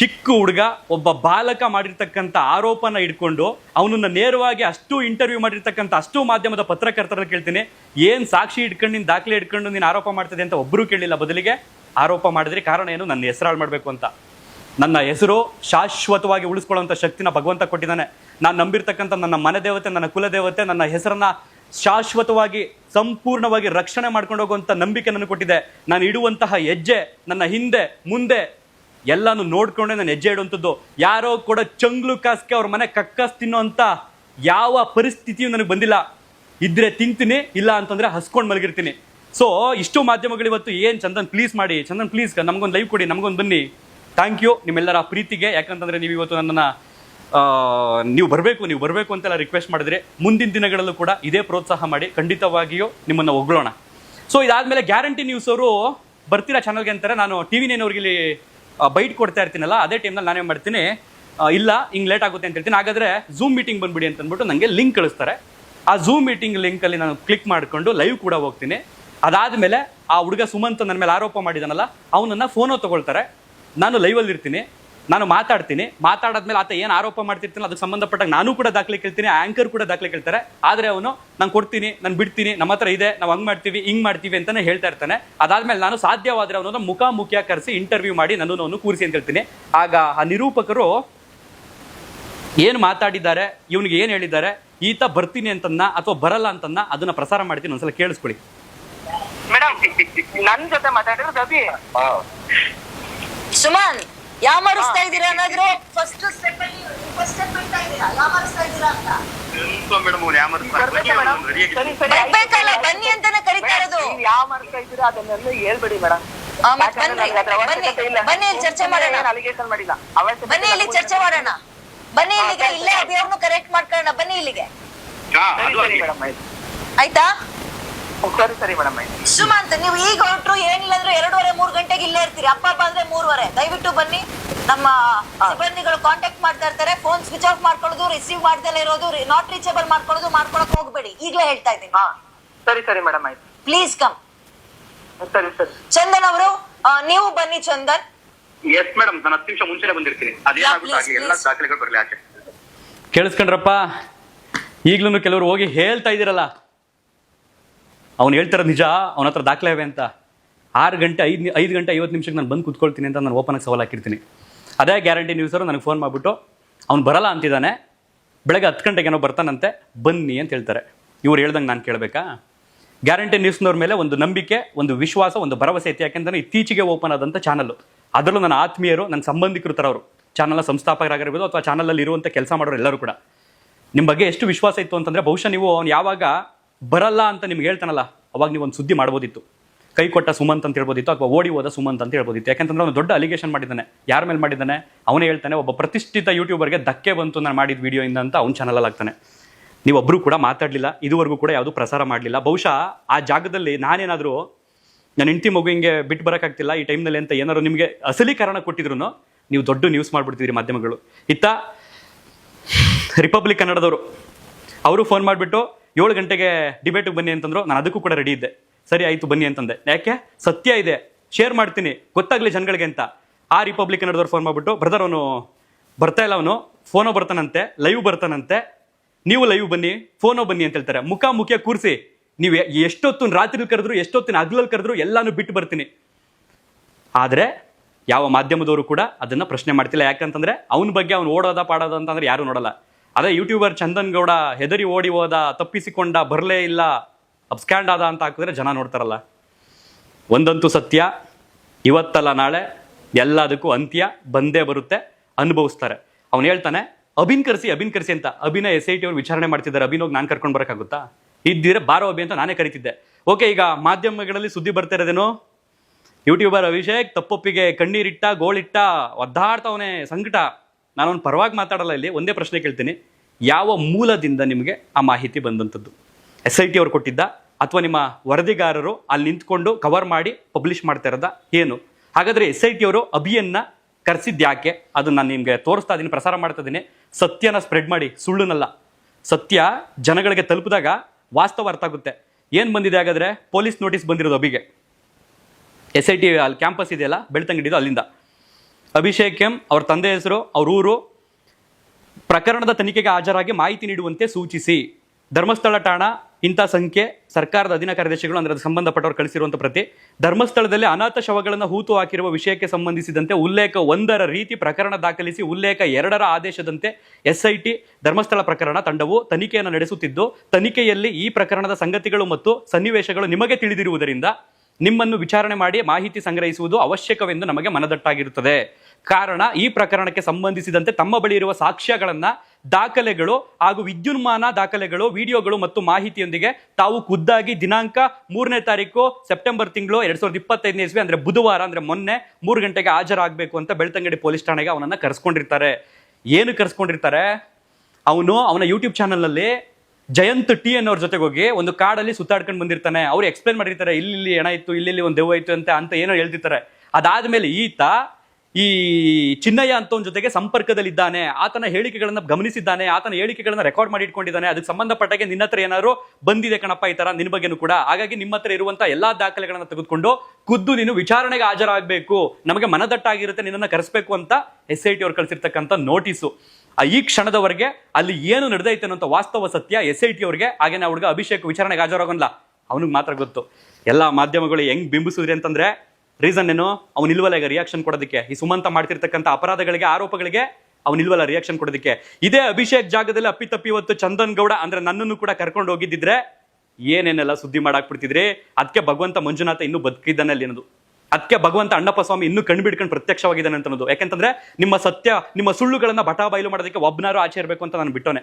ಚಿಕ್ಕ ಹುಡುಗ, ಒಬ್ಬ ಬಾಲಕ ಮಾಡಿರ್ತಕ್ಕಂಥ ಆರೋಪನ ಇಟ್ಕೊಂಡು ಅವನನ್ನು ನೇರವಾಗಿ ಅಷ್ಟು ಇಂಟರ್ವ್ಯೂ ಮಾಡಿರ್ತಕ್ಕಂಥ, ಅಷ್ಟು ಮಾಧ್ಯಮದ ಪತ್ರಕರ್ತರ ಕೇಳ್ತೀನಿ. ಏನು ಸಾಕ್ಷಿ ಇಟ್ಕೊಂಡು ನಿನ್ನ ದಾಖಲೆ ಇಟ್ಕೊಂಡು ನೀನು ಆರೋಪ ಮಾಡ್ತಿದೆ ಅಂತ ಒಬ್ಬರು ಕೇಳಿಲ್ಲ. ಬದಲಿಗೆ ಆರೋಪ ಮಾಡಿದ್ರೆ ಕಾರಣ ಏನು? ನನ್ನ ಹೆಸರಾಳು ಮಾಡಬೇಕು ಅಂತ. ನನ್ನ ಹೆಸರು ಶಾಶ್ವತವಾಗಿ ಉಳಿಸ್ಕೊಳ್ಳುವಂಥ ಶಕ್ತಿನ ಭಗವಂತ ಕೊಟ್ಟಿದ್ದಾನೆ. ನಾನು ನಂಬಿರ್ತಕ್ಕಂಥ ನನ್ನ ಮನೆ ದೇವತೆ, ನನ್ನ ಕುಲದೇವತೆ ನನ್ನ ಹೆಸರನ್ನ ಶಾಶ್ವತವಾಗಿ, ಸಂಪೂರ್ಣವಾಗಿ ರಕ್ಷಣೆ ಮಾಡ್ಕೊಂಡು ಹೋಗುವಂಥ ನಂಬಿಕೆ ನನಗೆ ಕೊಟ್ಟಿದೆ. ನಾನು ಇಡುವಂತಹ ಹೆಜ್ಜೆ, ನನ್ನ ಹಿಂದೆ, ಮುಂದೆ ಎಲ್ಲಾನು ನೋಡ್ಕೊಂಡೆ ನಾನು ಹೆಜ್ಜೆ ಇಡುವಂಥದ್ದು. ಯಾರೋ ಕೂಡ ಚಂಗ್ಲು ಕಾಸ್ಗೆ ಅವ್ರ ಮನೆ ಕಕ್ಕಸ್ ತಿನ್ನುವಂಥ ಯಾವ ಪರಿಸ್ಥಿತಿಯೂ ನನಗೆ ಬಂದಿಲ್ಲ. ಇದ್ರೆ ತಿಂತೀನಿ, ಇಲ್ಲ ಅಂತಂದ್ರೆ ಹಸ್ಕೊಂಡು ಮಲಗಿರ್ತೀನಿ. ಸೊ ಇಷ್ಟು ಮಾಧ್ಯಮಗಳು ಇವತ್ತು ಏನು ಚಂದನ್ ಪ್ಲೀಸ್ ಮಾಡಿ. ಚಂದನ್ ಪ್ಲೀಸ್ ನಮಗೊಂದು ಲೈವ್ ಕೊಡಿ, ನಮಗೊಂದು ಬನ್ನಿ. ಥ್ಯಾಂಕ್ ಯು ನಿಮ್ಮೆಲ್ಲರ ಪ್ರೀತಿಗೆ. ಯಾಕಂತಂದರೆ ನೀವು ಇವತ್ತು ನನ್ನನ್ನು ನೀವು ಬರಬೇಕು ನೀವು ಬರಬೇಕು ಅಂತೆಲ್ಲ ರಿಕ್ವೆಸ್ಟ್ ಮಾಡಿದ್ರೆ ಮುಂದಿನ ದಿನಗಳಲ್ಲೂ ಕೂಡ ಇದೇ ಪ್ರೋತ್ಸಾಹ ಮಾಡಿ. ಖಂಡಿತವಾಗಿಯೂ ನಿಮ್ಮನ್ನು ಹೊಗಳೋಣ ಸೊ ಇದಾದಮೇಲೆ ಗ್ಯಾರಂಟಿ ನ್ಯೂಸ್ ಅವರು ಬರ್ತೀರಾ ಚಾನಲ್ಗೆ ಅಂತಾರೆ. ನಾನು ಟಿ ವಿ ನೈನವ್ರಿಗೆ ಇಲ್ಲಿ ಬೈಟ್ ಕೊಡ್ತಾ ಇರ್ತೀನಲ್ಲ, ಅದೇ ಟೈಮ್ನಲ್ಲಿ ನಾನೇ ಮಾಡ್ತೀನಿ ಇಲ್ಲ, ಹಿಂಗೆ ಲೇಟ್ ಆಗುತ್ತೆ ಅಂತ ಹೇಳ್ತೀನಿ. ಹಾಗಾದರೆ ಝೂಮ್ ಮೀಟಿಂಗ್ ಬಂದ್ಬಿಡಿ ಅಂತ ಅಂದ್ಬಿಟ್ಟು ನನಗೆ ಲಿಂಕ್ ಕಳಿಸ್ತಾರೆ. ಆ ಝೂಮ್ ಮೀಟಿಂಗ್ ಲಿಂಕಲ್ಲಿ ನಾನು ಕ್ಲಿಕ್ ಮಾಡಿಕೊಂಡು ಲೈವ್ ಕೂಡ ಹೋಗ್ತೀನಿ. ಅದಾದಮೇಲೆ ಆ ಹುಡುಗ ಸುಮಂತ್ ನನ್ನ ಮೇಲೆ ಆರೋಪ ಮಾಡಿದಾನಲ್ಲ, ಅವನನ್ನು ಫೋನೋ ತಗೊಳ್ತಾರೆ. ನಾನು ಲೈವಲ್ಲಿ ಇರ್ತೀನಿ ನಾನು ಮಾತಾಡ್ತೀನಿ ಮಾತಾಡಾದ್ಮೇಲೆ ಆತ ಏನು ಆರೋಪ ಮಾಡ್ತಿರ್ತೀನಿ ಅದಕ್ಕೆ ಸಂಬಂಧಪಟ್ಟಾಗ ನಾನು ಕೂಡ ದಾಖಲೆ ಕೇಳ್ತೀನಿ ಆಂಕರ್ ಕೂಡ ದಾಖಲೆ ಕೇಳ್ತಾರೆ. ಆದರೆ ಅವನು ನಾನು ಕೊಡ್ತೀನಿ ನಾನು ಬಿಡ್ತೀನಿ ನಮ್ಮ ಹತ್ರ ಇದೆ ನಾವು ಹಂಗೆ ಮಾಡ್ತೀವಿ ಹಿಂಗೆ ಮಾಡ್ತೀವಿ ಅಂತಾನೆ ಹೇಳ್ತಾ ಇರ್ತಾನೆ. ಅದಾದ್ಮೇಲೆ ನಾನು ಸಾಧ್ಯವಾದ್ರೆ ಅವನನ್ನ ಮುಖಾಮುಖಿಯಾಗಿ ಕರೆಸಿ ಇಂಟರ್ವ್ಯೂ ಮಾಡಿ ನನ್ನನ್ನು ಅವನು ಕೂರಿಸಿ ಅಂತ ಹೇಳ್ತೀನಿ. ಆಗ ಆ ನಿರೂಪಕರು ಏನು ಮಾತಾಡಿದ್ದಾರೆ ಇವನಿಗೆ ಏನು ಹೇಳಿದ್ದಾರೆ ಈತ ಬರ್ತೀನಿ ಅಂತನ್ನ ಅಥವಾ ಬರಲ್ಲ ಅಂತನ್ನ ಅದನ್ನ ಪ್ರಸಾರ ಮಾಡ್ತೀನಿ ಒಂದ್ಸಲ ಕೇಳಿಸ್ಕೊಳ್ಳಿ. ಮೇಡಮ್ ನನ್ ಜೊತೆ ಮಾತಾಡಿರೋದು ಸುಮನ್ ಯಾಮರಿಸ್ತಾ ಇದ್ದೀರಾ ಅನ್ನೋದ್ರು ಫಸ್ಟ್ ಸ್ಟೆಪ್ ಅಲ್ಲಿ ಫಸ್ಟ್ ಸ್ಟೆಪ್ ಇಡ್ತಾ ಇದ್ದೀರಾ? ಯಾಮರಿಸ್ತಾ ಇದ್ದೀರಾ ಅಂತ? ಬರ್ಬೇಕಲ್ಲ ಬನ್ನಿ ಅಂತಾನೆ ಕರಿತಾ ಇರೋದು. ನೀವು ಯಾವ ಮಾಡ್ತಾ ಇದ್ದೀರಾ ಅದನ್ನೆಲ್ಲ ಹೇಳ್ಬೇಡಿ ಮೇಡಮ್ ಬನ್ನಿ, ಇಲ್ಲಿ. ಚರ್ಚೆ ಮಾಡೋಣ. ಅಲಿಗೇಷನ್ ಮಾಡಿಲ್ಲ. ಅವಶ್ಯಕತೆ ಬನ್ನಿ ಇಲ್ಲಿ ಚರ್ಚೆ ಮಾಡೋಣ. ಬನ್ನಿ ಇಲ್ಲಿಗೆ ಇಲ್ಲೇ ಅಭಿಯವ್ರನ್ನು ಕರೆಕ್ಟ್ ಮಾಡ್ಕೊಳ್ಳೋಣ. ಬನ್ನಿ ಇಲ್ಲಿಗೆ. ಆಯ್ತಾ? ಸರಿ ಸರಿ ಮೇಡಮ್ ಆಯ್ತು. ಸುಮಂತ್ ನೀವು ಈಗ ಹೊರಟ್ರು ಏನಿಲ್ಲ ಅಂದ್ರೆ ಎರಡೂವರೆ ಮೂರ್ ಗಂಟೆಗೆ ಇಲ್ಲೇ ಇರ್ತೀರಿ. ಅಪ್ಪ ಅಂದ್ರೆ ಮೂರುವರೆ. ದಯವಿಟ್ಟು ಬನ್ನಿ. ನಮ್ಮ ಸಿಬ್ಬಂದಿಗಳು ಕಾಂಟ್ಯಾಕ್ಟ್ ಮಾಡ್ತಾ ಇರ್ತಾರೆ. ಫೋನ್ ಸ್ವಿಚ್ ಆಫ್ ಮಾಡ್ಕೊಳ್ಳೋದು ರಿಸೀವ್ ಮಾಡ್ದಲೇ ಇರೋದು ನಾಟ್ ರೀಚೇಬಲ್ ಮಾಡ್ಕೊಳ್ಳೋದು ಮಾಡ್ಕೊಳಕ್ ಹೋಗ್ಬೇಡಿ. ಈಗಲೇ ಹೇಳ್ತಾ ಇದ್ದೀನಿ. ಹಾ. ಸರಿ ಸರಿ ಮೇಡಮ್ ಆಯ್ತು. ಪ್ಲೀಸ್ ಕಮ್ ಸರಿ ಸರಿ. ಚಂದನ್ ಅವರು ನೀವು ಬನ್ನಿ ಚಂದನ್. ಎಸ್ ಮೇಡಮ್ ನಾನು ಹತ್ತು ನಿಮಿಷ ಮುಂಚೆನೆ ಬಂದಿರ್ತೀನಿ. ಅದೇನಾಗುತ್ತೆ ಆಗಲಿ ಎಲ್ಲ ದಾಖಲೆಗಳು ಬರಲಿ ಆಚೆ. ಕೇಳಿಸ್ಕೊಂಡ್ರಪ್ಪ? ಈಗ್ಲೂ ಕೆಲವರು ಹೋಗಿ ಹೇಳ್ತಾ ಇದ್ದೀರಲ್ಲ. ಅವ್ನು ಹೇಳ್ತಾರ, ನಿಜ, ಅವನ ಹತ್ರ ದಾಖಲೆ ಇವೆ ಅಂತ. ಆರು ಗಂಟೆ, ಐದು ಐದು ಗಂಟೆ ಐವತ್ತು ನಿಮಿಷಕ್ಕೆ ನಾನು ಬಂದು ಕೂತ್ಕೊಳ್ತೀನಿ ಅಂತ ನಾನು ಓಪನಾಗಿ ಸವಾಲು ಹಾಕಿರ್ತೀನಿ. ಅದೇ ಗ್ಯಾರಂಟಿ ನ್ಯೂಸರು ನನಗೆ ಫೋನ್ ಮಾಡಿಬಿಟ್ಟು, ಅವ್ನು ಬರಲ್ಲ ಅಂತಿದ್ದಾನೆ. ಬೆಳಗ್ಗೆ ಹತ್ತು ಗಂಟೆಗೆ ಏನೋ ಬರ್ತಾನಂತೆ, ಬನ್ನಿ ಅಂತ ಹೇಳ್ತಾರೆ. ಇವ್ರು ಹೇಳ್ದಂಗೆ ನಾನು ಕೇಳಬೇಕಾ? ಗ್ಯಾರಂಟಿ ನ್ಯೂಸ್ನವ್ರ ಮೇಲೆ ಒಂದು ನಂಬಿಕೆ, ಒಂದು ವಿಶ್ವಾಸ, ಒಂದು ಭರವಸೆ ಐತೆ. ಯಾಕೆಂದ್ರೆ ಇತ್ತೀಚೆಗೆ ಓಪನ್ ಆದಂಥ ಚಾನಲ್ಲು ಅದರಲ್ಲೂ ನನ್ನ ಆತ್ಮೀಯರು, ನನ್ನ ಸಂಬಂಧಿಕರು ಥರ ಅವರು ಚಾನಲ್ನ ಸಂಸ್ಥಾಪಕರಾಗಿರ್ಬೋದು ಅಥವಾ ಚಾನಲಲ್ಲಿ ಇರುವಂಥ ಕೆಲಸ ಮಾಡೋರು ಎಲ್ಲರೂ ಕೂಡ. ನಿಮ್ಮ ಬಗ್ಗೆ ಎಷ್ಟು ವಿಶ್ವಾಸ ಇತ್ತು ಅಂತಂದರೆ ಬಹುಶಃ ನೀವು ಅವ್ನು ಯಾವಾಗ ಬರಲ್ಲ ಅಂತ ನಿಮ್ಗೆ ಹೇಳ್ತಾನಲ್ಲ, ಅವಾಗ ನೀವು ಒಂದು ಸುದ್ದಿ ಮಾಡ್ಬೋದಿತ್ತು. ಕೈ ಕೊಟ್ಟ ಸುಮಂತ್ ಅಂತ ಹೇಳ್ಬೋದಿತ್ತು, ಅಥವಾ ಓಡಿ ಹೋದ ಸುಮಂತ್ ಅಂತ ಹೇಳ್ಬೋದಿತ್ತು. ಯಾಕಂತಂದ್ರೆ ಅವನು ದೊಡ್ಡ ಅಲಿಗೇಷನ್ ಮಾಡಿದ್ದಾನೆ. ಯಾರ ಮೇಲೆ ಮಾಡಿದ್ದಾನೆ? ಅವನೇ ಹೇಳ್ತಾನೆ, ಒಬ್ಬ ಪ್ರತಿಷ್ಠಿತ ಯೂಟ್ಯೂಬರ್ಗೆ ಧಕ್ಕೆ ಬಂತು ನಾನು ಮಾಡಿದ ವಿಡಿಯೋಯಿಂದ ಅಂತ ಅವ್ನ ಚಾನಲಲ್ಲಿ ಆಗ್ತಾನೆ. ನೀವೊಬ್ಬರು ಕೂಡ ಮಾತಾಡಲಿಲ್ಲ, ಇದುವರೆಗೂ ಕೂಡ ಯಾವುದು ಪ್ರಸಾರ ಮಾಡಲಿಲ್ಲ. ಬಹುಶಃ ಆ ಜಾಗದಲ್ಲಿ ನಾನೇನಾದರೂ ನನ್ನ ಹೆಂಡತಿ ಮಗು ಹಿಂಗೆ ಬಿಟ್ಟು ಬರೋಕ್ಕಾಗ್ತಿಲ್ಲ, ಈ ಟೈಮ್ನಲ್ಲಿ ಅಂತ ಏನಾದ್ರು ನಿಮಗೆ ಅಸಲಿ ಕಾರಣ ಕೊಟ್ಟಿದ್ರು ನೀವು ದೊಡ್ಡ ನ್ಯೂಸ್ ಮಾಡಿಬಿಡ್ತಿದ್ರಿ ಮಾಧ್ಯಮಗಳು. ಇತ್ತ ರಿಪಬ್ಲಿಕ್ ಕನ್ನಡದವರು ಅವರು ಫೋನ್ ಮಾಡಿಬಿಟ್ಟು ಏಳು ಗಂಟೆಗೆ ಡಿಬೇಟಿಗೆ ಬನ್ನಿ ಅಂತಂದ್ರು, ನಾನು ಅದಕ್ಕೂ ಕೂಡ ರೆಡಿ ಇದ್ದೆ. ಸರಿ, ಆಯಿತು, ಬನ್ನಿ ಅಂತಂದೆ. ಯಾಕೆ? ಸತ್ಯ ಇದೆ. ಶೇರ್ ಮಾಡ್ತೀನಿ. ಗೊತ್ತಾಗ್ಲಿ ಜನಗಳಿಗೆ ಅಂತ. ಆ ರಿಪಬ್ಲಿಕ್ ಕನ್ನಡದವ್ರು ಫೋನ್ ಮಾಡಿಬಿಟ್ಟು ಬ್ರದರ್ ಅವನು ಬರ್ತಾ ಇಲ್ಲ ಅವನು. ಫೋನೋ ಬರ್ತಾನಂತೆ. ಲೈವ್ ಬರ್ತಾನಂತೆ. ನೀವು ಲೈವ್ ಬನ್ನಿ. ಫೋನೋ ಬನ್ನಿ ಅಂತ ಹೇಳ್ತಾರೆ. ಮುಖ ಮುಖ್ಯ ಕೂರಿಸಿ. ನೀವು ಎಷ್ಟೊತ್ತು ರಾತ್ರಿ ಕರೆದ್ರು, ಎಷ್ಟೊತ್ತಿನ ಹಗ್ಲಲ್ಲಿ ಕರೆದ್ರು, ಎಲ್ಲಾನು ಬಿಟ್ಟು ಬರ್ತೀನಿ. ಆದರೆ, ಯಾವ ಮಾಧ್ಯಮದವರು ಕೂಡ ಅದನ್ನ ಪ್ರಶ್ನೆ ಮಾಡ್ತಿಲ್ಲ. ಯಾಕಂತಂದ್ರೆ, ಅವನ ಬಗ್ಗೆ ಅವ್ನು ಓಡೋದ, ಪಾಡೋದ ಅಂತಂದ್ರೆ ಯಾರು ನೋಡಲ್ಲ. ಅದೇ ಯೂಟ್ಯೂಬರ್ ಚಂದನ್ ಗೌಡ ಹೆದರಿ ಓಡಿ ಹೋದ, ತಪ್ಪಿಸಿಕೊಂಡ, ಬರಲೇ ಇಲ್ಲ, ಅಬ್ಸ್ಕ್ಯಾಂಡ್ ಆದ ಅಂತ ಹಾಕಿದ್ರೆ ಜನ ನೋಡ್ತಾರಲ್ಲ. ಒಂದಂತೂ ಸತ್ಯ, ಇವತ್ತಲ್ಲ ನಾಳೆ, ಎಲ್ಲದಕ್ಕೂ ಅಂತ್ಯ, ಬಂದೇ ಬರುತ್ತೆ, ಅನುಭವಿಸ್ತಾರೆ. ಅವನು ಹೇಳ್ತಾನೆ ಅಭಿನ್ ಕರೆಸಿ ಅಭಿನ್ ಕರೆಸಿ ಅಂತ, ಅಭಿನ ಎಸ್ ಐ ಟಿ ಅವ್ರು ವಿಚಾರಣೆ ಮಾಡ್ತಿದ್ದಾರೆ ಅಭಿನೋಗ್ ನಾನು ಕರ್ಕೊಂಡು ಬರೋಕ್ಕಾಗುತ್ತಾ? ಇದ್ದಿದ್ರೆ ಬಾರೋ ಅಭಿ ಅಂತ ನಾನೇ ಕರಿತಿದ್ದೆ. ಓಕೆ ಈಗ ಮಾಧ್ಯಮಗಳಲ್ಲಿ ಸುದ್ದಿ ಬರ್ತಾ ಇರೋದೇನು? ಯೂಟ್ಯೂಬರ್ ಅಭಿಷೇಕ್, ತಪ್ಪೊಪ್ಪಿಗೆ ಕಣ್ಣೀರಿಟ್ಟ, ಗೋಳಿಟ್ಟ, ಒದ್ದಾಡ್ತವನೇ ಸಂಕಟ. ನಾನೊಂದು ಪರವಾಗಿ ಮಾತಾಡಲ್ಲ ಇಲ್ಲಿ, ಒಂದೇ ಪ್ರಶ್ನೆ ಕೇಳ್ತೀನಿ. ಯಾವ ಮೂಲದಿಂದ ನಿಮಗೆ ಆ ಮಾಹಿತಿ ಬಂದಂಥದ್ದು? ಎಸ್ ಐ ಟಿ ಅವರು ಕೊಟ್ಟಿದ್ದ ಅಥವಾ ನಿಮ್ಮ ವರದಿಗಾರರು ಅಲ್ಲಿ ನಿಂತ್ಕೊಂಡು ಕವರ್ ಮಾಡಿ ಪಬ್ಲಿಷ್ ಮಾಡ್ತಾ ಇರೋದ ಏನು? ಹಾಗಾದ್ರೆ ಎಸ್ ಐ ಟಿ ಅವರು ಅಭಿಯನ್ನ ಕರೆಸಿದ್ದು ಯಾಕೆ? ಅದು ನಾನು ನಿಮಗೆ ತೋರಿಸ್ತಾ ಇದ್ದೀನಿ ಪ್ರಸಾರ ಮಾಡ್ತಾ ಇದ್ದೀನಿ ಸತ್ಯನ ಸ್ಪ್ರೆಡ್ ಮಾಡಿ, ಸುಳ್ಳುನಲ್ಲ. ಸತ್ಯ ಜನಗಳಿಗೆ ತಲುಪಿದಾಗ ವಾಸ್ತವ ಅರ್ಥ ಆಗುತ್ತೆ. ಏನು ಬಂದಿದೆ ಹಾಗಾದ್ರೆ? ಪೊಲೀಸ್ ನೋಟಿಸ್ ಬಂದಿರೋದು ಅಭಿಗೆ. ಎಸ್ ಐ ಟಿ ಅಲ್ಲಿ ಕ್ಯಾಂಪಸ್ ಇದೆಯಲ್ಲ, ಬೆಳ್ತಂಗಡಿದು ಅಲ್ಲಿಂದ. ಅಭಿಷೇಕ್ ಎಂ ಅವ್ರ ತಂದೆ ಹೆಸರು, ಅವ್ರ ಊರು, ಪ್ರಕರಣದ ತನಿಖೆಗೆ ಹಾಜರಾಗಿ ಮಾಹಿತಿ ನೀಡುವಂತೆ ಸೂಚಿಸಿ. ಧರ್ಮಸ್ಥಳ ಠಾಣ, ಇಂಥ ಸಂಖ್ಯೆ ಸರ್ಕಾರದ ಅಧೀನ ಕಾರ್ಯದರ್ಶಿಗಳು, ಅಂದರೆ ಸಂಬಂಧಪಟ್ಟವರು ಕಳಿಸಿರುವಂಥ ಪ್ರತಿ. ಧರ್ಮಸ್ಥಳದಲ್ಲಿ ಅನಾಥ ಶವಗಳನ್ನು ಹೂತು ಹಾಕಿರುವ ವಿಷಯಕ್ಕೆ ಸಂಬಂಧಿಸಿದಂತೆ ಉಲ್ಲೇಖ ಒಂದರ ರೀತಿ ಪ್ರಕರಣ ದಾಖಲಿಸಿ ಉಲ್ಲೇಖ ಎರಡರ ಆದೇಶದಂತೆ ಎಸ್ಐಟಿ, ಧರ್ಮಸ್ಥಳ ಪ್ರಕರಣ ತಂಡವು ತನಿಖೆಯನ್ನು ನಡೆಸುತ್ತಿದ್ದು, ತನಿಖೆಯಲ್ಲಿ ಈ ಪ್ರಕರಣದ ಸಂಗತಿಗಳು ಮತ್ತು ಸನ್ನಿವೇಶಗಳು ನಿಮಗೆ ತಿಳಿದಿರುವುದರಿಂದ ನಿಮ್ಮನ್ನು ವಿಚಾರಣೆ ಮಾಡಿ ಮಾಹಿತಿ ಸಂಗ್ರಹಿಸುವುದು ಅವಶ್ಯಕವೆಂದು ನಮಗೆ ಮನದಟ್ಟಾಗಿರುತ್ತದೆ. ಕಾರಣ ಈ ಪ್ರಕರಣಕ್ಕೆ ಸಂಬಂಧಿಸಿದಂತೆ ತಮ್ಮ ಬಳಿ ಇರುವ ಸಾಕ್ಷ್ಯಗಳನ್ನ ದಾಖಲೆಗಳು ಹಾಗೂ ವಿದ್ಯುನ್ಮಾನ ದಾಖಲೆಗಳು, ವಿಡಿಯೋಗಳು ಮತ್ತು ಮಾಹಿತಿಯೊಂದಿಗೆ ತಾವು ಖುದ್ದಾಗಿ ದಿನಾಂಕ ಮೂರನೇ ತಾರೀಕು ಸೆಪ್ಟೆಂಬರ್ ತಿಂಗಳು ಎರಡ್ ಸಾವಿರದ ಇಪ್ಪತ್ತೈದನೇ ಇಸ್ವಿ ಅಂದ್ರೆ ಬುಧವಾರ ಅಂದ್ರೆ ಮೊನ್ನೆ ಮೂರು ಗಂಟೆಗೆ ಹಾಜರಾಗಬೇಕು ಅಂತ ಬೆಳ್ತಂಗಡಿ ಪೊಲೀಸ್ ಠಾಣೆಗೆ ಅವನನ್ನ ಕರೆಸ್ಕೊಂಡಿರ್ತಾರೆ. ಏನು ಕರೆಸ್ಕೊಂಡಿರ್ತಾರೆ? ಅವನು ಅವನ ಯೂಟ್ಯೂಬ್ ಚಾನಲ್ನಲ್ಲಿ ಜಯಂತ್ ಟಿ ಅನ್ನೋರ್ ಜೊತೆಗೆ ಹೋಗಿ ಒಂದು ಕಾಡಲ್ಲಿ ಸುತ್ತಾಡ್ಕೊಂಡು ಬಂದಿರ್ತಾನೆ. ಅವ್ರು ಎಕ್ಸ್ಪ್ಲೇನ್ ಮಾಡಿರ್ತಾರೆ, ಇಲ್ಲಿ ಇಲ್ಲಿ ಹೆಣ ಇತ್ತು ಇಲ್ಲಿ ಒಂದು ದೆವ್ವ ಇತ್ತು ಅಂತ ಅಂತ ಏನೋ ಹೇಳ್ತಿರ್ತಾರೆ. ಅದಾದ್ಮೇಲೆ ಈತ ಈ ಚಿನ್ನಯ್ಯ ಅಂತವನ ಜೊತೆಗೆ ಸಂಪರ್ಕದಲ್ಲಿದ್ದಾನೆ. ಆತನ ಹೇಳಿಕೆಗಳನ್ನ ಗಮನಿಸಿದ್ದಾನೆ. ಆತನ ಹೇಳಿಕೆಗಳನ್ನ ರೆಕಾರ್ಡ್ ಮಾಡಿ ಇಟ್ಕೊಂಡಿದ್ದಾನೆ. ಅದಕ್ಕೆ ಸಂಬಂಧಪಟ್ಟಾಗೆ ನಿನ್ನ ಹತ್ರ ಏನಾದ್ರು ಬಂದಿದೆ ಕಣಪ್ಪ ಈ ತರ ನಿನ್ನ ಬಗ್ಗೆನೂ ಕೂಡ. ಹಾಗಾಗಿ ನಿಮ್ಮ ಹತ್ರ ಇರುವಂತ ಎಲ್ಲಾ ದಾಖಲೆಗಳನ್ನ ತೆಗೆದುಕೊಂಡು ಖುದ್ದು ನೀನು ವಿಚಾರಣೆಗೆ ಹಾಜರಾಗಬೇಕು. ನಮಗೆ ಮನದಟ್ಟಾಗಿರುತ್ತೆ, ನಿನ್ನನ್ನು ಕರೆಸಬೇಕು ಅಂತ ಎಸ್ ಐ ಟಿ ಅವ್ರು ಕಳಿಸಿರ್ತಕ್ಕಂಥ ನೋಟಿಸು ಆ ಈ ಕ್ಷಣದವರೆಗೆ ಅಲ್ಲಿ ಏನು ನಡೆದೈತೆ ಅನ್ನೋ ವಾಸ್ತವ ಸತ್ಯ ಎಸ್ ಐ ಟಿ ಅವ್ರಿಗೆ ಹಾಗೇನೆ ಹುಡುಗ ಅಭಿಷೇಕ್ ವಿಚಾರಣೆಗೆ ಹಾಜರಾಗೋಲ್ಲ ಅವನಿಗೆ ಮಾತ್ರ ಗೊತ್ತು. ಎಲ್ಲ ಮಾಧ್ಯಮಗಳು ಹೆಂಗ್ ಬಿಂಬಿಸಿದ್ರಿ ಅಂತಂದ್ರೆ ರೀಸನ್ ಏನು? ಅವ್ನು ಇಲ್ವಲ್ಲ ಈಗ ರಿಯಾಕ್ಷನ್ ಕೊಡೋದಕ್ಕೆ. ಈ ಸುಮಂತ ಮಾಡ್ತಿರ್ತಕ್ಕಂಥ ಅಪರಾಧಗಳಿಗೆ, ಆರೋಪಗಳಿಗೆ ಅವ್ನು ಇಲ್ವಲ್ಲ ರಿಯಾಕ್ಷನ್ ಕೊಡೋದಕ್ಕೆ. ಇದೇ ಅಭಿಷೇಕ್ ಜಾಗದಲ್ಲಿ ಅಪ್ಪಿತಪ್ಪಿ ಇವತ್ತು ಚಂದನ್ ಗೌಡ ಅಂದ್ರೆ ನನ್ನನ್ನು ಕೂಡ ಕರ್ಕೊಂಡು ಹೋಗಿದ್ದಿದ್ರೆ ಏನೇನೆಲ್ಲ ಸುದ್ದಿ ಮಾಡಾಕ್ಬಿಡ್ತಿದ್ರಿ? ಅದಕ್ಕೆ ಭಗವಂತ ಮಂಜುನಾಥ ಇನ್ನೂ ಬದುಕಿದ್ದಾನೆ ಅಲ್ಲಿ ಅನ್ನೋದು. ಅದಕ್ಕೆ ಭಗವಂತ ಅಣ್ಣಪ್ಪ ಸ್ವಾಮಿ ಇನ್ನೂ ಕಣ್ಣು ಪ್ರತ್ಯಕ್ಷವಾಗಿದ್ದಾನೆ ಅಂತ ಅನ್ನೋದು. ಯಾಕಂತಂದ್ರೆ ನಿಮ್ಮ ಸತ್ಯ, ನಿಮ್ಮ ಸುಳ್ಳುಗಳನ್ನ ಬಟಾ ಬಯಲು ಮಾಡೋದಕ್ಕೆ ಒಬ್ಬನಾರು ಆಚೆ ಇರಬೇಕು ಅಂತ ನಾನು ಬಿಟ್ಟೋನೆ.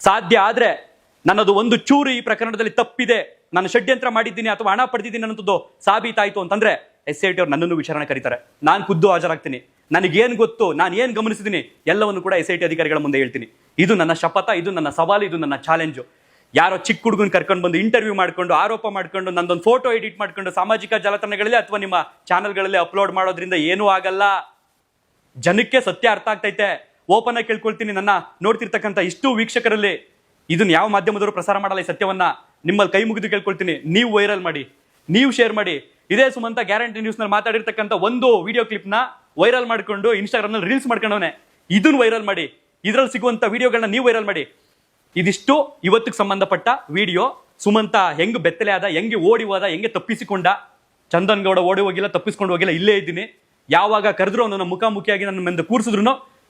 ಸಾಧ್ಯ ಆದ್ರೆ ನನ್ನದು ಒಂದು ಚೂರು ಈ ಪ್ರಕರಣದಲ್ಲಿ ತಪ್ಪಿದೆ. ನಾನು ಷಡ್ಯಂತ್ರ ಮಾಡಿದ್ದೀನಿ ಅಥವಾ ಹಣ ಪಡೆದಿದ್ದೀನಿ ಅನ್ನೋದು ಸಾಬೀತಾಯ್ತು ಅಂತಂದ್ರೆ ಎಸ್ ಐ ಟಿ ಅವ್ರು ನನ್ನನ್ನು ವಿಚಾರಣೆ ಕರೀತಾರೆ. ನಾನು ಖುದ್ದು ಹಾಜರಾಗ್ತೀನಿ. ನನಗೇನು ಗೊತ್ತು, ನಾನು ಏನು ಗಮನಿಸಿದ್ದೀನಿ ಎಲ್ಲವನ್ನು ಕೂಡ ಎಸ್ ಐ ಟಿ ಅಧಿಕಾರಿಗಳ ಮುಂದೆ ಹೇಳ್ತೀನಿ. ಇದು ನನ್ನ ಶಪಥ, ಇದು ನನ್ನ ಸವಾಲು, ಇದು ನನ್ನ ಚಾಲೆಂಜು. ಯಾರೋ ಚಿಕ್ಕ ಹುಡುಗನ ಕರ್ಕೊಂಡು ಬಂದು ಇಂಟರ್ವ್ಯೂ ಮಾಡ್ಕೊಂಡು, ಆರೋಪ ಮಾಡ್ಕೊಂಡು, ನಂದೊಂದು ಫೋಟೋ ಎಡಿಟ್ ಮಾಡ್ಕೊಂಡು ಸಾಮಾಜಿಕ ಜಾಲತಾಣಗಳಲ್ಲಿ ಅಥವಾ ನಿಮ್ಮ ಚಾನಲ್ಗಳಲ್ಲಿ ಅಪ್ಲೋಡ್ ಮಾಡೋದ್ರಿಂದ ಏನೂ ಆಗಲ್ಲ. ಜನಕ್ಕೆ ಸತ್ಯ ಅರ್ಥ ಆಗ್ತೈತೆ. ಓಪನ್ ಆಗಿ ಕೇಳ್ಕೊಳ್ತೀನಿ ನನ್ನ. ನೋಡ್ತಿರ್ತಕ್ಕಂಥ ಇಷ್ಟು ವೀಕ್ಷಕರಲ್ಲಿ ಇದನ್ನ ಯಾವ ಮಾಧ್ಯಮದವರು ಪ್ರಸಾರ ಮಾಡಲ್ಲ ಈ ಸತ್ಯವನ್ನ. ನಿಮ್ಮಲ್ಲಿ ಕೈ ಮುಗಿದು ಕೇಳ್ಕೊಳ್ತೀನಿ. ನೀವು ವೈರಲ್ ಮಾಡಿ. ನೀವು ಶೇರ್ ಮಾಡಿ. ಇದೇ ಸುಮಂತ ಗ್ಯಾರಂಟಿ ನ್ಯೂಸ್ನಲ್ಲಿ ಮಾತಾಡಿರ್ತಕ್ಕಂಥ ಒಂದು ವಿಡಿಯೋ ಕ್ಲಿಪ್ನ ವೈರಲ್ ಮಾಡ್ಕೊಂಡು ಇನ್ಸ್ಟಾಗ್ರಾಮ್ನಲ್ಲಿ ರೀಲ್ಸ್ ಮಾಡ್ಕೊಂಡವನೆ. ಇದನ್ನ ವೈರಲ್ ಮಾಡಿ. ಇದರಲ್ಲಿ ಸಿಗುವಂಥ ವಿಡಿಯೋಗಳನ್ನ ನೀವು ವೈರಲ್ ಮಾಡಿ. ಇದಿಷ್ಟು ಇವತ್ತಿಗೆ ಸಂಬಂಧಪಟ್ಟ ವಿಡಿಯೋ ಸುಮಂತ ಹೆಂಗ್ ಬೆತ್ತಲೆ ಆದ, ಹೆಂಗೆ ಓಡಿ ಹೋದ, ಹೆಂಗೆ ತಪ್ಪಿಸಿಕೊಂಡ, ಚಂದನ್ ಗೌಡ ಓಡಿ ಹೋಗಿಲ್ಲ, ತಪ್ಪಿಸ್ಕೊಂಡು ಹೋಗಿಲ್ಲ, ಇಲ್ಲೇ ಇದ್ದೀನಿ. ಯಾವಾಗ ಕರೆದ್ರು ಅವನನ್ನು ಮುಖಾಮುಖಿಯಾಗಿ ನನ್ನ ಮುಂದೆ ಕೂರಿಸಿದ್ರು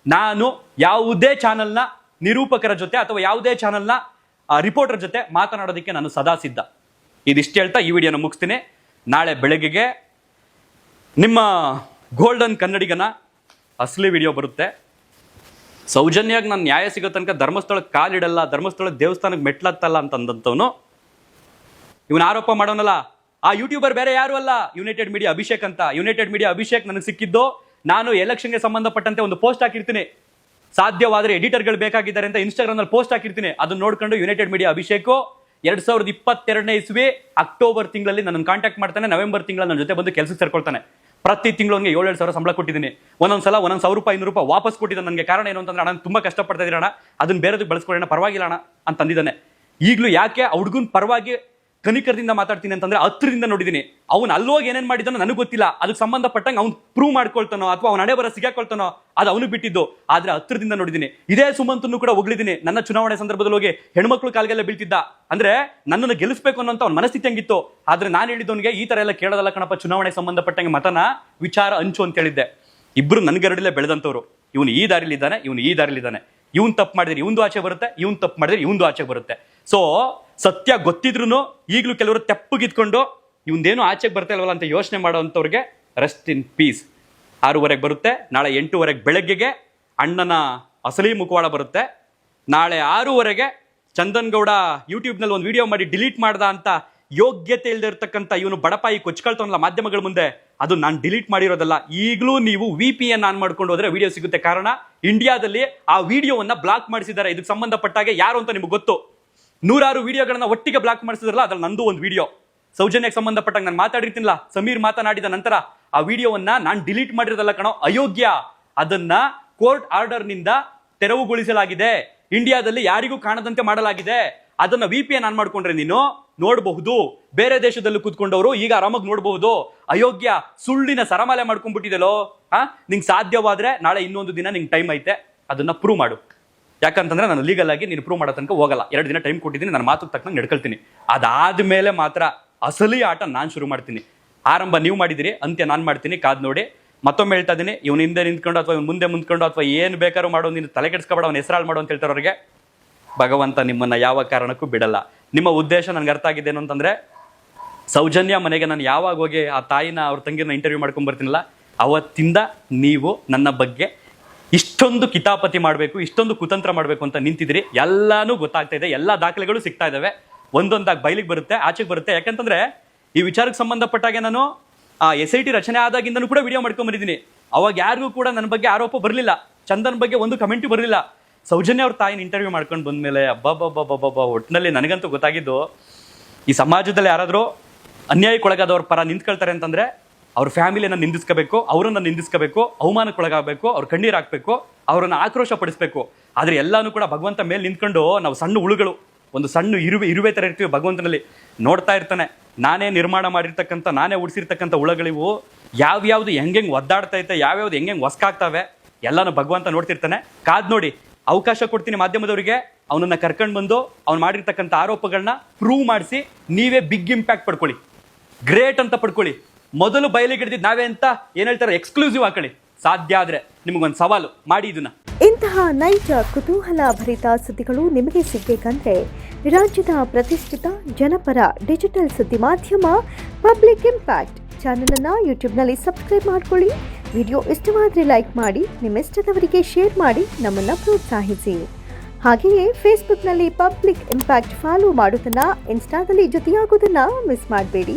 ನಾನು ಯಾವುದೇ ಚಾನಲ್ನ ನಿರೂಪಕರ ಜೊತೆ ಅಥವಾ ಯಾವುದೇ ಚಾನಲ್ನ ರಿಪೋರ್ಟರ್ ಜೊತೆ ಮಾತನಾಡೋದಕ್ಕೆ ನಾನು ಸದಾ ಸಿದ್ಧ. ಇದಿಷ್ಟು ಹೇಳ್ತಾ ಈ ವಿಡಿಯೋನ ಮುಗಿಸ್ತೀನಿ. ನಾಳೆ ಬೆಳಗ್ಗೆಗೆ ನಿಮ್ಮ ಗೋಲ್ಡನ್ ಕನ್ನಡಿಗನ ಅಸಲಿ ವಿಡಿಯೋ ಬರುತ್ತೆ. ಸೌಜನ್ಯಾಗಿ ನಾನು ನ್ಯಾಯ ಸಿಗೋ ತನಕ ಧರ್ಮಸ್ಥಳಕ್ಕೆ ಕಾಲಿಡಲ್ಲ ಧರ್ಮಸ್ಥಳಕ್ಕೆ ದೇವಸ್ಥಾನಕ್ಕೆ ಮೆಟ್ಲತ್ತಲ್ಲ ಅಂತಂದಂಥವನು ಇವನು ಆರೋಪ ಮಾಡೋನಲ್ಲ, ಆ ಯೂಟ್ಯೂಬರ್ ಬೇರೆ ಯಾರು ಅಲ್ಲ ಯುನೈಟೆಡ್ ಮೀಡಿಯಾ ಅಭಿಷೇಕ್ ಅಂತ. ಯುನೈಟೆಡ್ ಮೀಡಿಯಾ ಅಭಿಷೇಕ್ ನನಗೆ ಸಿಕ್ಕಿದ್ದು, ನಾನು ಎಲೆಕ್ಷನ್ಗೆ ಸಂಬಂಧಪಟ್ಟಂತೆ ಒಂದು ಪೋಸ್ಟ್ ಹಾಕಿರ್ತೀನಿ. ಸಾಧ್ಯವಾದರೆ ಎಡಿಟರ್ಗಳು ಬೇಕಾಗಿದ್ದಾರೆ ಅಂತ ಇನ್ಸ್ಟಾಗ್ರಾಮ್ನಲ್ಲಿ ಪೋಸ್ಟ್ ಹಾಕಿರ್ತೀನಿ. ಅದನ್ನ ನೋಡ್ಕೊಂಡು ಯುನೈಟೆಡ್ ಮೀಡಿಯಾ ಅಭಿಷೇಕು ಎರಡ್ ಸಾವಿರದ ಇಪ್ಪತ್ತೆರಡನೇ ಇಸ್ವಿ ಅಕ್ಟೋಬರ್ ತಿಂಗಳಲ್ಲಿ ನನ್ನ ಕಾಂಟ್ಯಾಕ್ಟ್ ಮಾಡ್ತಾನೆ. ನವೆಂಬರ್ ತಿಂಗಳಲ್ಲಿ ನನ್ನ ಜೊತೆ ಬಂದು ಕೆಲಸಕ್ಕೆ ಸೇರ್ಕೊಳ್ತಾನೆ. ಪ್ರತಿ ತಿಂಗಳು ಅವನಿಗೆ ಏಳು ಸಾವಿರ ಸಂಬಳ ಕೊಟ್ಟಿದ್ದೀನಿ. ಒಂದೊಂದು ಸಲ ಒಂದೊಂದು ಸಾವಿರ ರೂಪಾಯಿ, ಐನೂರು ರೂಪಾಯಿ ವಾಪಸ್ ಕೊಟ್ಟಿದ್ದ ನನಗೆ ಕಾರಣ ಏನು ಅಂತಂದ್ರೆ ಅಣ್ಣ ತುಂಬಾ ಕಷ್ಟಪಡ್ತಾ ಇದ್ದೀರಣ್ಣ ಅದನ್ನ ಬೇರೆದಕ್ಕೆ ಬಳಸ್ಕೊಳ್ಳೋಣ, ಪರವಾಗಿಲ್ಲ ಅಣ್ಣ ಅಂತಂದಿದ್ದಾನೆ ಈಗಲೂ ಯಾಕೆ ಹುಡುಗನ ಪರವಾಗಿ ಕನಿಕರದಿಂದ ಮಾತಾಡ್ತೀನಿ ಅಂತಂದ್ರೆ ಹತ್ರದಿಂದ ನೋಡಿದ್ದೀನಿ. ಅವ್ನು ಅಲ್ಲೋಗಿ ಏನೇನ್ ಮಾಡಿದಾನೋ ನನಗೆ ಗೊತ್ತಿಲ್ಲ. ಅದಕ್ಕೆ ಸಂಬಂಧಪಟ್ಟಂಗೆ ಅವ್ನು ಪ್ರೂವ್ ಮಾಡ್ಕೊಳ್ತಾನೋ ಅಥವಾ ಅವ್ನ ಹಣೆ ಸಿಗಾಕೊಳ್ತಾನೋ ಅದು ಅವನು ಬಿಟ್ಟಿದ್ದು. ಆದ್ರೆ ಹತ್ರದಿಂದ ನೋಡಿದ್ದೀನಿ. ಇದೇ ಸುಮಂತನ್ನು ಕೂಡ ಹೊಗಳಿದ್ದೀನಿ. ನನ್ನ ಚುನಾವಣೆ ಸಂದರ್ಭದಲ್ಲಿ ಹೋಗಿ ಹೆಣ್ಮಕ್ಳು ಕಾಲ್ಗೆಲ್ಲ ಬೀಳ್ತಿದ್ದ. ಅಂದ್ರೆ ನನ್ನನ್ನು ಗೆಲ್ಲಿಸ್ಬೇಕು ಅನ್ನೋ ಅವ್ನ ಮನಸ್ಥಿತಿ ಹಂಗಿತ್ತು. ಆದ್ರೆ ನಾನು ಹೇಳಿದ್ದವನಿಗೆ ಈ ತರ ಎಲ್ಲ ಕೇಳೋದಲ್ಲ ಕಣಪ್ಪ ಚುನಾವಣೆ ಸಂಬಂಧಪಟ್ಟಂಗೆ ಮತನ ವಿಚಾರ ಹಂಚು ಅಂತ ಹೇಳಿದ್ದೆ. ಇಬ್ರು ನನ್ಗರಡಲ್ಲೇ ಬೆಳೆದಂತವ್ರು ಇವನು ಈ ದಾರಿಲಿದ್ದಾನೆ ಇವನು ಈ ದಾರಿಲಿದ್ದಾನೆ ಇವನ್ ತಪ್ಪು ಮಾಡಿದ್ರೆ ಇವಂದು ಆಚೆ ಬರುತ್ತೆ, ಇವನ್ ತಪ್ಪು ಮಾಡಿದ್ರೆ ಇವಂದು ಆಚೆ ಬರುತ್ತೆ. ಸೊ ಸತ್ಯ ಗೊತ್ತಿದ್ರು ಈಗಲೂ ಕೆಲವರು ತೆಪ್ಪಗಿದ್ಕೊಂಡು ಇವಂದೇನು ಆಚೆಗೆ ಬರ್ತಾ ಇಲ್ವಲ್ಲ ಅಂತ ಯೋಚನೆ ಮಾಡೋವಂಥವ್ರಿಗೆ ರೆಸ್ಟ್ ಇನ್ ಪೀಸ್ ಆರೂವರೆಗೆ ಬರುತ್ತೆ, ನಾಳೆ ಎಂಟೂವರೆಗೆ ಬೆಳಗ್ಗೆಗೆ ಅಣ್ಣನ ಅಸಲಿ ಮುಖವಾಡ ಬರುತ್ತೆ. ನಾಳೆ ಆರೂವರೆಗೆ ಚಂದನ್ ಗೌಡ ಯೂಟ್ಯೂಬ್ನಲ್ಲಿ ಒಂದು ವಿಡಿಯೋ ಮಾಡಿ ಡಿಲೀಟ್ ಮಾಡ್ದ ಅಂತ ಯೋಗ್ಯತೆ ಇಲ್ಲದೆ ಇವನು ಬಡಪಾಯಿ ಕೊಚ್ಕೊಳ್ತಾನಲ್ಲ ಮಾಧ್ಯಮಗಳ ಮುಂದೆ, ಅದು ನಾನು ಡಿಲೀಟ್ ಮಾಡಿರೋದಲ್ಲ. ಈಗಲೂ ನೀವು ವಿ ಪಿ ಎನ್ ಆನ್ ಮಾಡ್ಕೊಂಡು ಹೋದರೆ ವಿಡಿಯೋ ಸಿಗುತ್ತೆ. ಕಾರಣ ಇಂಡಿಯಾದಲ್ಲಿ ಆ ವಿಡಿಯೋವನ್ನು ಬ್ಲಾಕ್ ಮಾಡಿಸಿದ್ದಾರೆ. ಇದಕ್ಕೆ ಸಂಬಂಧಪಟ್ಟಾಗೆ ಯಾರು ಅಂತ ನಿಮ್ಗೆ ಗೊತ್ತು. ನೂರಾರು ವಿಡಿಯೋಗಳನ್ನ ಒಟ್ಟಿಗೆ ಬ್ಲಾಕ್ ಮಾಡಿಸಿದ್ರಲ್ಲ, ಅದ್ರಲ್ಲಿ ನಂದು ಒಂದು ವಿಡಿಯೋ. ಸೌಜನ್ಯಕ್ಕೆ ಸಂಬಂಧಪಟ್ಟಂಗೆ ನಾನು ಮಾತಾಡಿರ್ತೀನಲ್ಲ ಸಮೀರ್ ಮಾತನಾಡಿದ ನಂತರ ಆ ವಿಡಿಯೋವನ್ನ ನಾನು ಡಿಲೀಟ್ ಮಾಡಿರೋದಲ್ಲ ಕಣೋ, ಅಯೋಗ್ಯ. ಅದನ್ನ ಕೋರ್ಟ್ ಆರ್ಡರ್ನಿಂದ ತೆರವುಗೊಳಿಸಲಾಗಿದೆ. ಇಂಡಿಯಾದಲ್ಲಿ ಯಾರಿಗೂ ಕಾಣದಂತೆ ಮಾಡಲಾಗಿದೆ. ಅದನ್ನ ವಿ ಪಿ ಎನ್ ಆನ್ ಮಾಡ್ಕೊಂಡ್ರೆ ನೀನು ನೋಡಬಹುದು. ಬೇರೆ ದೇಶದಲ್ಲಿ ಕೂತ್ಕೊಂಡವರು ಈಗ ಆರಾಮಾಗಿ ನೋಡಬಹುದು. ಅಯೋಗ್ಯ, ಸುಳ್ಳಿನ ಸರಮಾಲೆ ಮಾಡ್ಕೊಂಡ್ಬಿಟ್ಟಿದೆಲೋ ಹಾ ನಿಂಗೆ ಸಾಧ್ಯವಾದ್ರೆ ನಾಳೆ ಇನ್ನೊಂದು ದಿನ ನಿಂಗೆ ಟೈಮ್ ಐತೆ. ಅದನ್ನ ಪ್ರೂವ್ ಮಾಡು. ಯಾಕಂತಂದ್ರೆ ನಾನು ಲೀಗಲ್ ಆಗಿ ನೀನು ಪ್ರೂವ್ ಮಾಡೋ ತನಕ ಹೋಗಲ್ಲ. ಎರಡು ದಿನ ಟೈಮ್ ಕೊಟ್ಟಿದ್ದೀನಿ, ನನ್ನ ಮಾತು ತಕ್ಕಂಗೆ ನಡ್ಕೊಳ್ತೀನಿ. ಅದಾದ್ಮೇಲೆ ಮಾತ್ರ ಅಸಲಿ ಆಟ ನಾನು ಶುರು ಮಾಡ್ತೀನಿ. ಆರಂಭ ನೀವು ಮಾಡಿದಿರಿ, ಅಂತ್ಯ ನಾನು ಮಾಡ್ತೀನಿ, ಕಾದ್ ನೋಡಿ. ಮತ್ತೊಮ್ಮೆ ಹೇಳ್ತಾ ಇದ್ದೀನಿ, ಇವ್ನ ಹಿಂದೆ ನಿಂತ್ಕೊಂಡು ಅಥವಾ ಇವ್ನ ಮುಂದೆ ಮುಂದ್ಕೊಂಡು ಅಥವಾ ಏನು ಬೇಕಾದ್ರೂ ಮಾಡೋ, ನೀನು ತಲೆ ಕೆಡಿಸ್ಕೊಬೇಡ, ಅವ್ನ ಹೆಸರಾಳು ಮಾಡು ಅಂತ ಹೇಳ್ತಾರೆ ಅವ್ರಿಗೆ. ಭಗವಂತ ನಿಮ್ಮನ್ನ ಯಾವ ಕಾರಣಕ್ಕೂ ಬಿಡಲ್ಲ. ನಿಮ್ಮ ಉದ್ದೇಶ ನನಗೆ ಅರ್ಥ ಆಗಿದೆ ಏನು ಅಂತಂದರೆ ಸೌಜನ್ಯ ಮನೆಗೆ ನಾನು ಯಾವಾಗ ಹೋಗಿ ಆ ತಾಯಿನ, ಅವ್ರ ತಂಗಿನ ಇಂಟರ್ವ್ಯೂ ಮಾಡ್ಕೊಂಡು ಬರ್ತೀನಲ್ಲ, ಅವತ್ತಿಂದ ನೀವು ನನ್ನ ಬಗ್ಗೆ ಇಷ್ಟೊಂದು ಕಿತಾಪತಿ ಮಾಡಬೇಕು, ಇಷ್ಟೊಂದು ಕುತಂತ್ರ ಮಾಡಬೇಕು ಅಂತ ನಿಂತಿದ್ರಿ ಎಲ್ಲಾನು ಗೊತ್ತಾಗ್ತಾ ಇದೆ, ಎಲ್ಲ ದಾಖಲೆಗಳು ಸಿಗ್ತಾ ಇದ್ದಾವೆ. ಒಂದೊಂದಾಗಿ ಬಯಲಿಗೆ ಬರುತ್ತೆ, ಆಚೆಗೆ ಬರುತ್ತೆ. ಯಾಕಂತಂದ್ರೆ ಈ ವಿಚಾರಕ್ಕೆ ಸಂಬಂಧಪಟ್ಟಾಗೆ ನಾನು, ಆ ಎಸ್ ಐ ಟಿ ರಚನೆ ಆದಾಗಿಂದನೂ ಕೂಡ ವಿಡಿಯೋ ಮಾಡ್ಕೊಂಬಂದಿದ್ದೀನಿ ಅವಾಗ ಯಾರಿಗೂ ಕೂಡ ನನ್ನ ಬಗ್ಗೆ ಆರೋಪ ಬರಲಿಲ್ಲ. ಚಂದನ್ ಬಗ್ಗೆ ಒಂದು ಕಮೆಂಟು ಬರಲಿಲ್ಲ. ಸೌಜನ್ಯ ಅವ್ರ ತಾಯಿನ ಇಂಟರ್ವ್ಯೂ ಮಾಡ್ಕೊಂಡು ಬಂದ್ಮೇಲೆ ಅಬ್ಬಬ್ಬಬ್ಬಬ್ಬಬ್ಬ ಒಟ್ಟಿನಲ್ಲಿ ನನಗಂತೂ ಗೊತ್ತಾಗಿದ್ದು, ಈ ಸಮಾಜದಲ್ಲಿ ಯಾರಾದರೂ ಅನ್ಯಾಯಕ್ಕೊಳಗಾದವ್ರ ಪರ ನಿಂತ್ಕೊಳ್ತಾರೆ ಅಂತಂದ್ರೆ ಅವ್ರ ಫ್ಯಾಮಿಲಿಯನ್ನು ನಿಂದಿಸ್ಕೋಬೇಕು, ಅವರನ್ನು ನಿಂದಿಸ್ಕೋಬೇಕು, ಅವಮಾನಕ್ಕೊಳಗಾಗಬೇಕು, ಅವ್ರ ಕಣ್ಣೀರು ಹಾಕಬೇಕು, ಅವರನ್ನು ಆಕ್ರೋಶ ಪಡಿಸ್ಬೇಕು. ಆದರೆ ಎಲ್ಲಾನು ಕೂಡ ಭಗವಂತ ಮೇಲೆ ನಿಂತ್ಕೊಂಡು ನಾವು ಸಣ್ಣ ಹುಳುಗಳು, ಒಂದು ಸಣ್ಣ ಇರುವೆ ಇರುವೆ ಥರ ಇರ್ತೀವಿ ಭಗವಂತನಲ್ಲಿ, ನೋಡ್ತಾ ಇರ್ತಾನೆ. ನಾನೇ ನಿರ್ಮಾಣ ಮಾಡಿರ್ತಕ್ಕಂಥ, ನಾನೇ ಉಡಿಸಿರ್ತಕ್ಕಂಥ ಹುಳಗಳಿವು, ಯಾವ್ಯಾವ್ದು ಹೆಂಗೆಂಗೆ ಒದ್ದಾಡ್ತಾ ಇತ್ತೆ ಯಾವ್ಯಾವ್ದು ಹೆಂಗೆಂಗೆ ಹೊಸ್ಕಾಗ್ತವೆ ಎಲ್ಲನೂ ಭಗವಂತ ನೋಡ್ತಿರ್ತಾನೆ. ಕಾದ್ ನೋಡಿ, ಅವಕಾಶ ಕೊಡ್ತೀನಿ ಮಾಧ್ಯಮದವರಿಗೆ, ಅವನನ್ನು ಕರ್ಕೊಂಡು ಬಂದು ಅವ್ನು ಮಾಡಿರ್ತಕ್ಕಂಥ ಆರೋಪಗಳನ್ನ ಪ್ರೂವ್ ಮಾಡಿಸಿ, ನೀವೇ ಬಿಗ್ ಇಂಪ್ಯಾಕ್ಟ್ ಪಡ್ಕೊಳ್ಳಿ. ಗ್ರೇಟ್ ಅಂತ ಪಡ್ಕೊಳ್ಳಿ. ಮೊದಲು ಬಯಲಿಗೆ ನಾವೇ ಅಂತ ಏನ್ ಹೇಳ್ತಾರೆ? ಎಕ್ಸ್ಕ್ಲೂಸಿವ್ ಹಾಕೊಳ್ಳಿ ಸಾಧ್ಯ ಆದ್ರೆ ನಿಮಗೊಂದು ಸವಾಲು. ಮಾಡಿ ಇದನ್ನ. ಇಂತಹ ನೈಜ, ಕುತೂಹಲ ಭರಿತ ಸುದ್ದಿಗಳು ನಿಮಗೆ ಸಿಗಬೇಕಂದ್ರೆ ರಾಜ್ಯದ ಪ್ರತಿಷ್ಠಿತ ಜನಪರ ಡಿಜಿಟಲ್ ಸುದ್ದಿ ಮಾಧ್ಯಮ ಪಬ್ಲಿಕ್ ಇಂಪ್ಯಾಕ್ಟ್ ಚಾನಲನ್ನು ಯೂಟ್ಯೂಬ್ನಲ್ಲಿ ಸಬ್ಸ್ಕ್ರೈಬ್ ಮಾಡ್ಕೊಳ್ಳಿ. ವಿಡಿಯೋ ಇಷ್ಟವಾದರೆ ಲೈಕ್ ಮಾಡಿ, ನಿಮ್ಮಿಷ್ಟದವರಿಗೆ ಶೇರ್ ಮಾಡಿ, ನಮ್ಮನ್ನು ಪ್ರೋತ್ಸಾಹಿಸಿ. ಹಾಗೆಯೇ ಫೇಸ್ಬುಕ್ನಲ್ಲಿ ಪಬ್ಲಿಕ್ ಇಂಪ್ಯಾಕ್ಟ್ ಫಾಲೋ ಮಾಡೋದನ್ನು ಇನ್ಸ್ಟಾದಲ್ಲಿ ಜೊತೆಯಾಗೋದನ್ನು ಮಿಸ್ ಮಾಡಬೇಡಿ.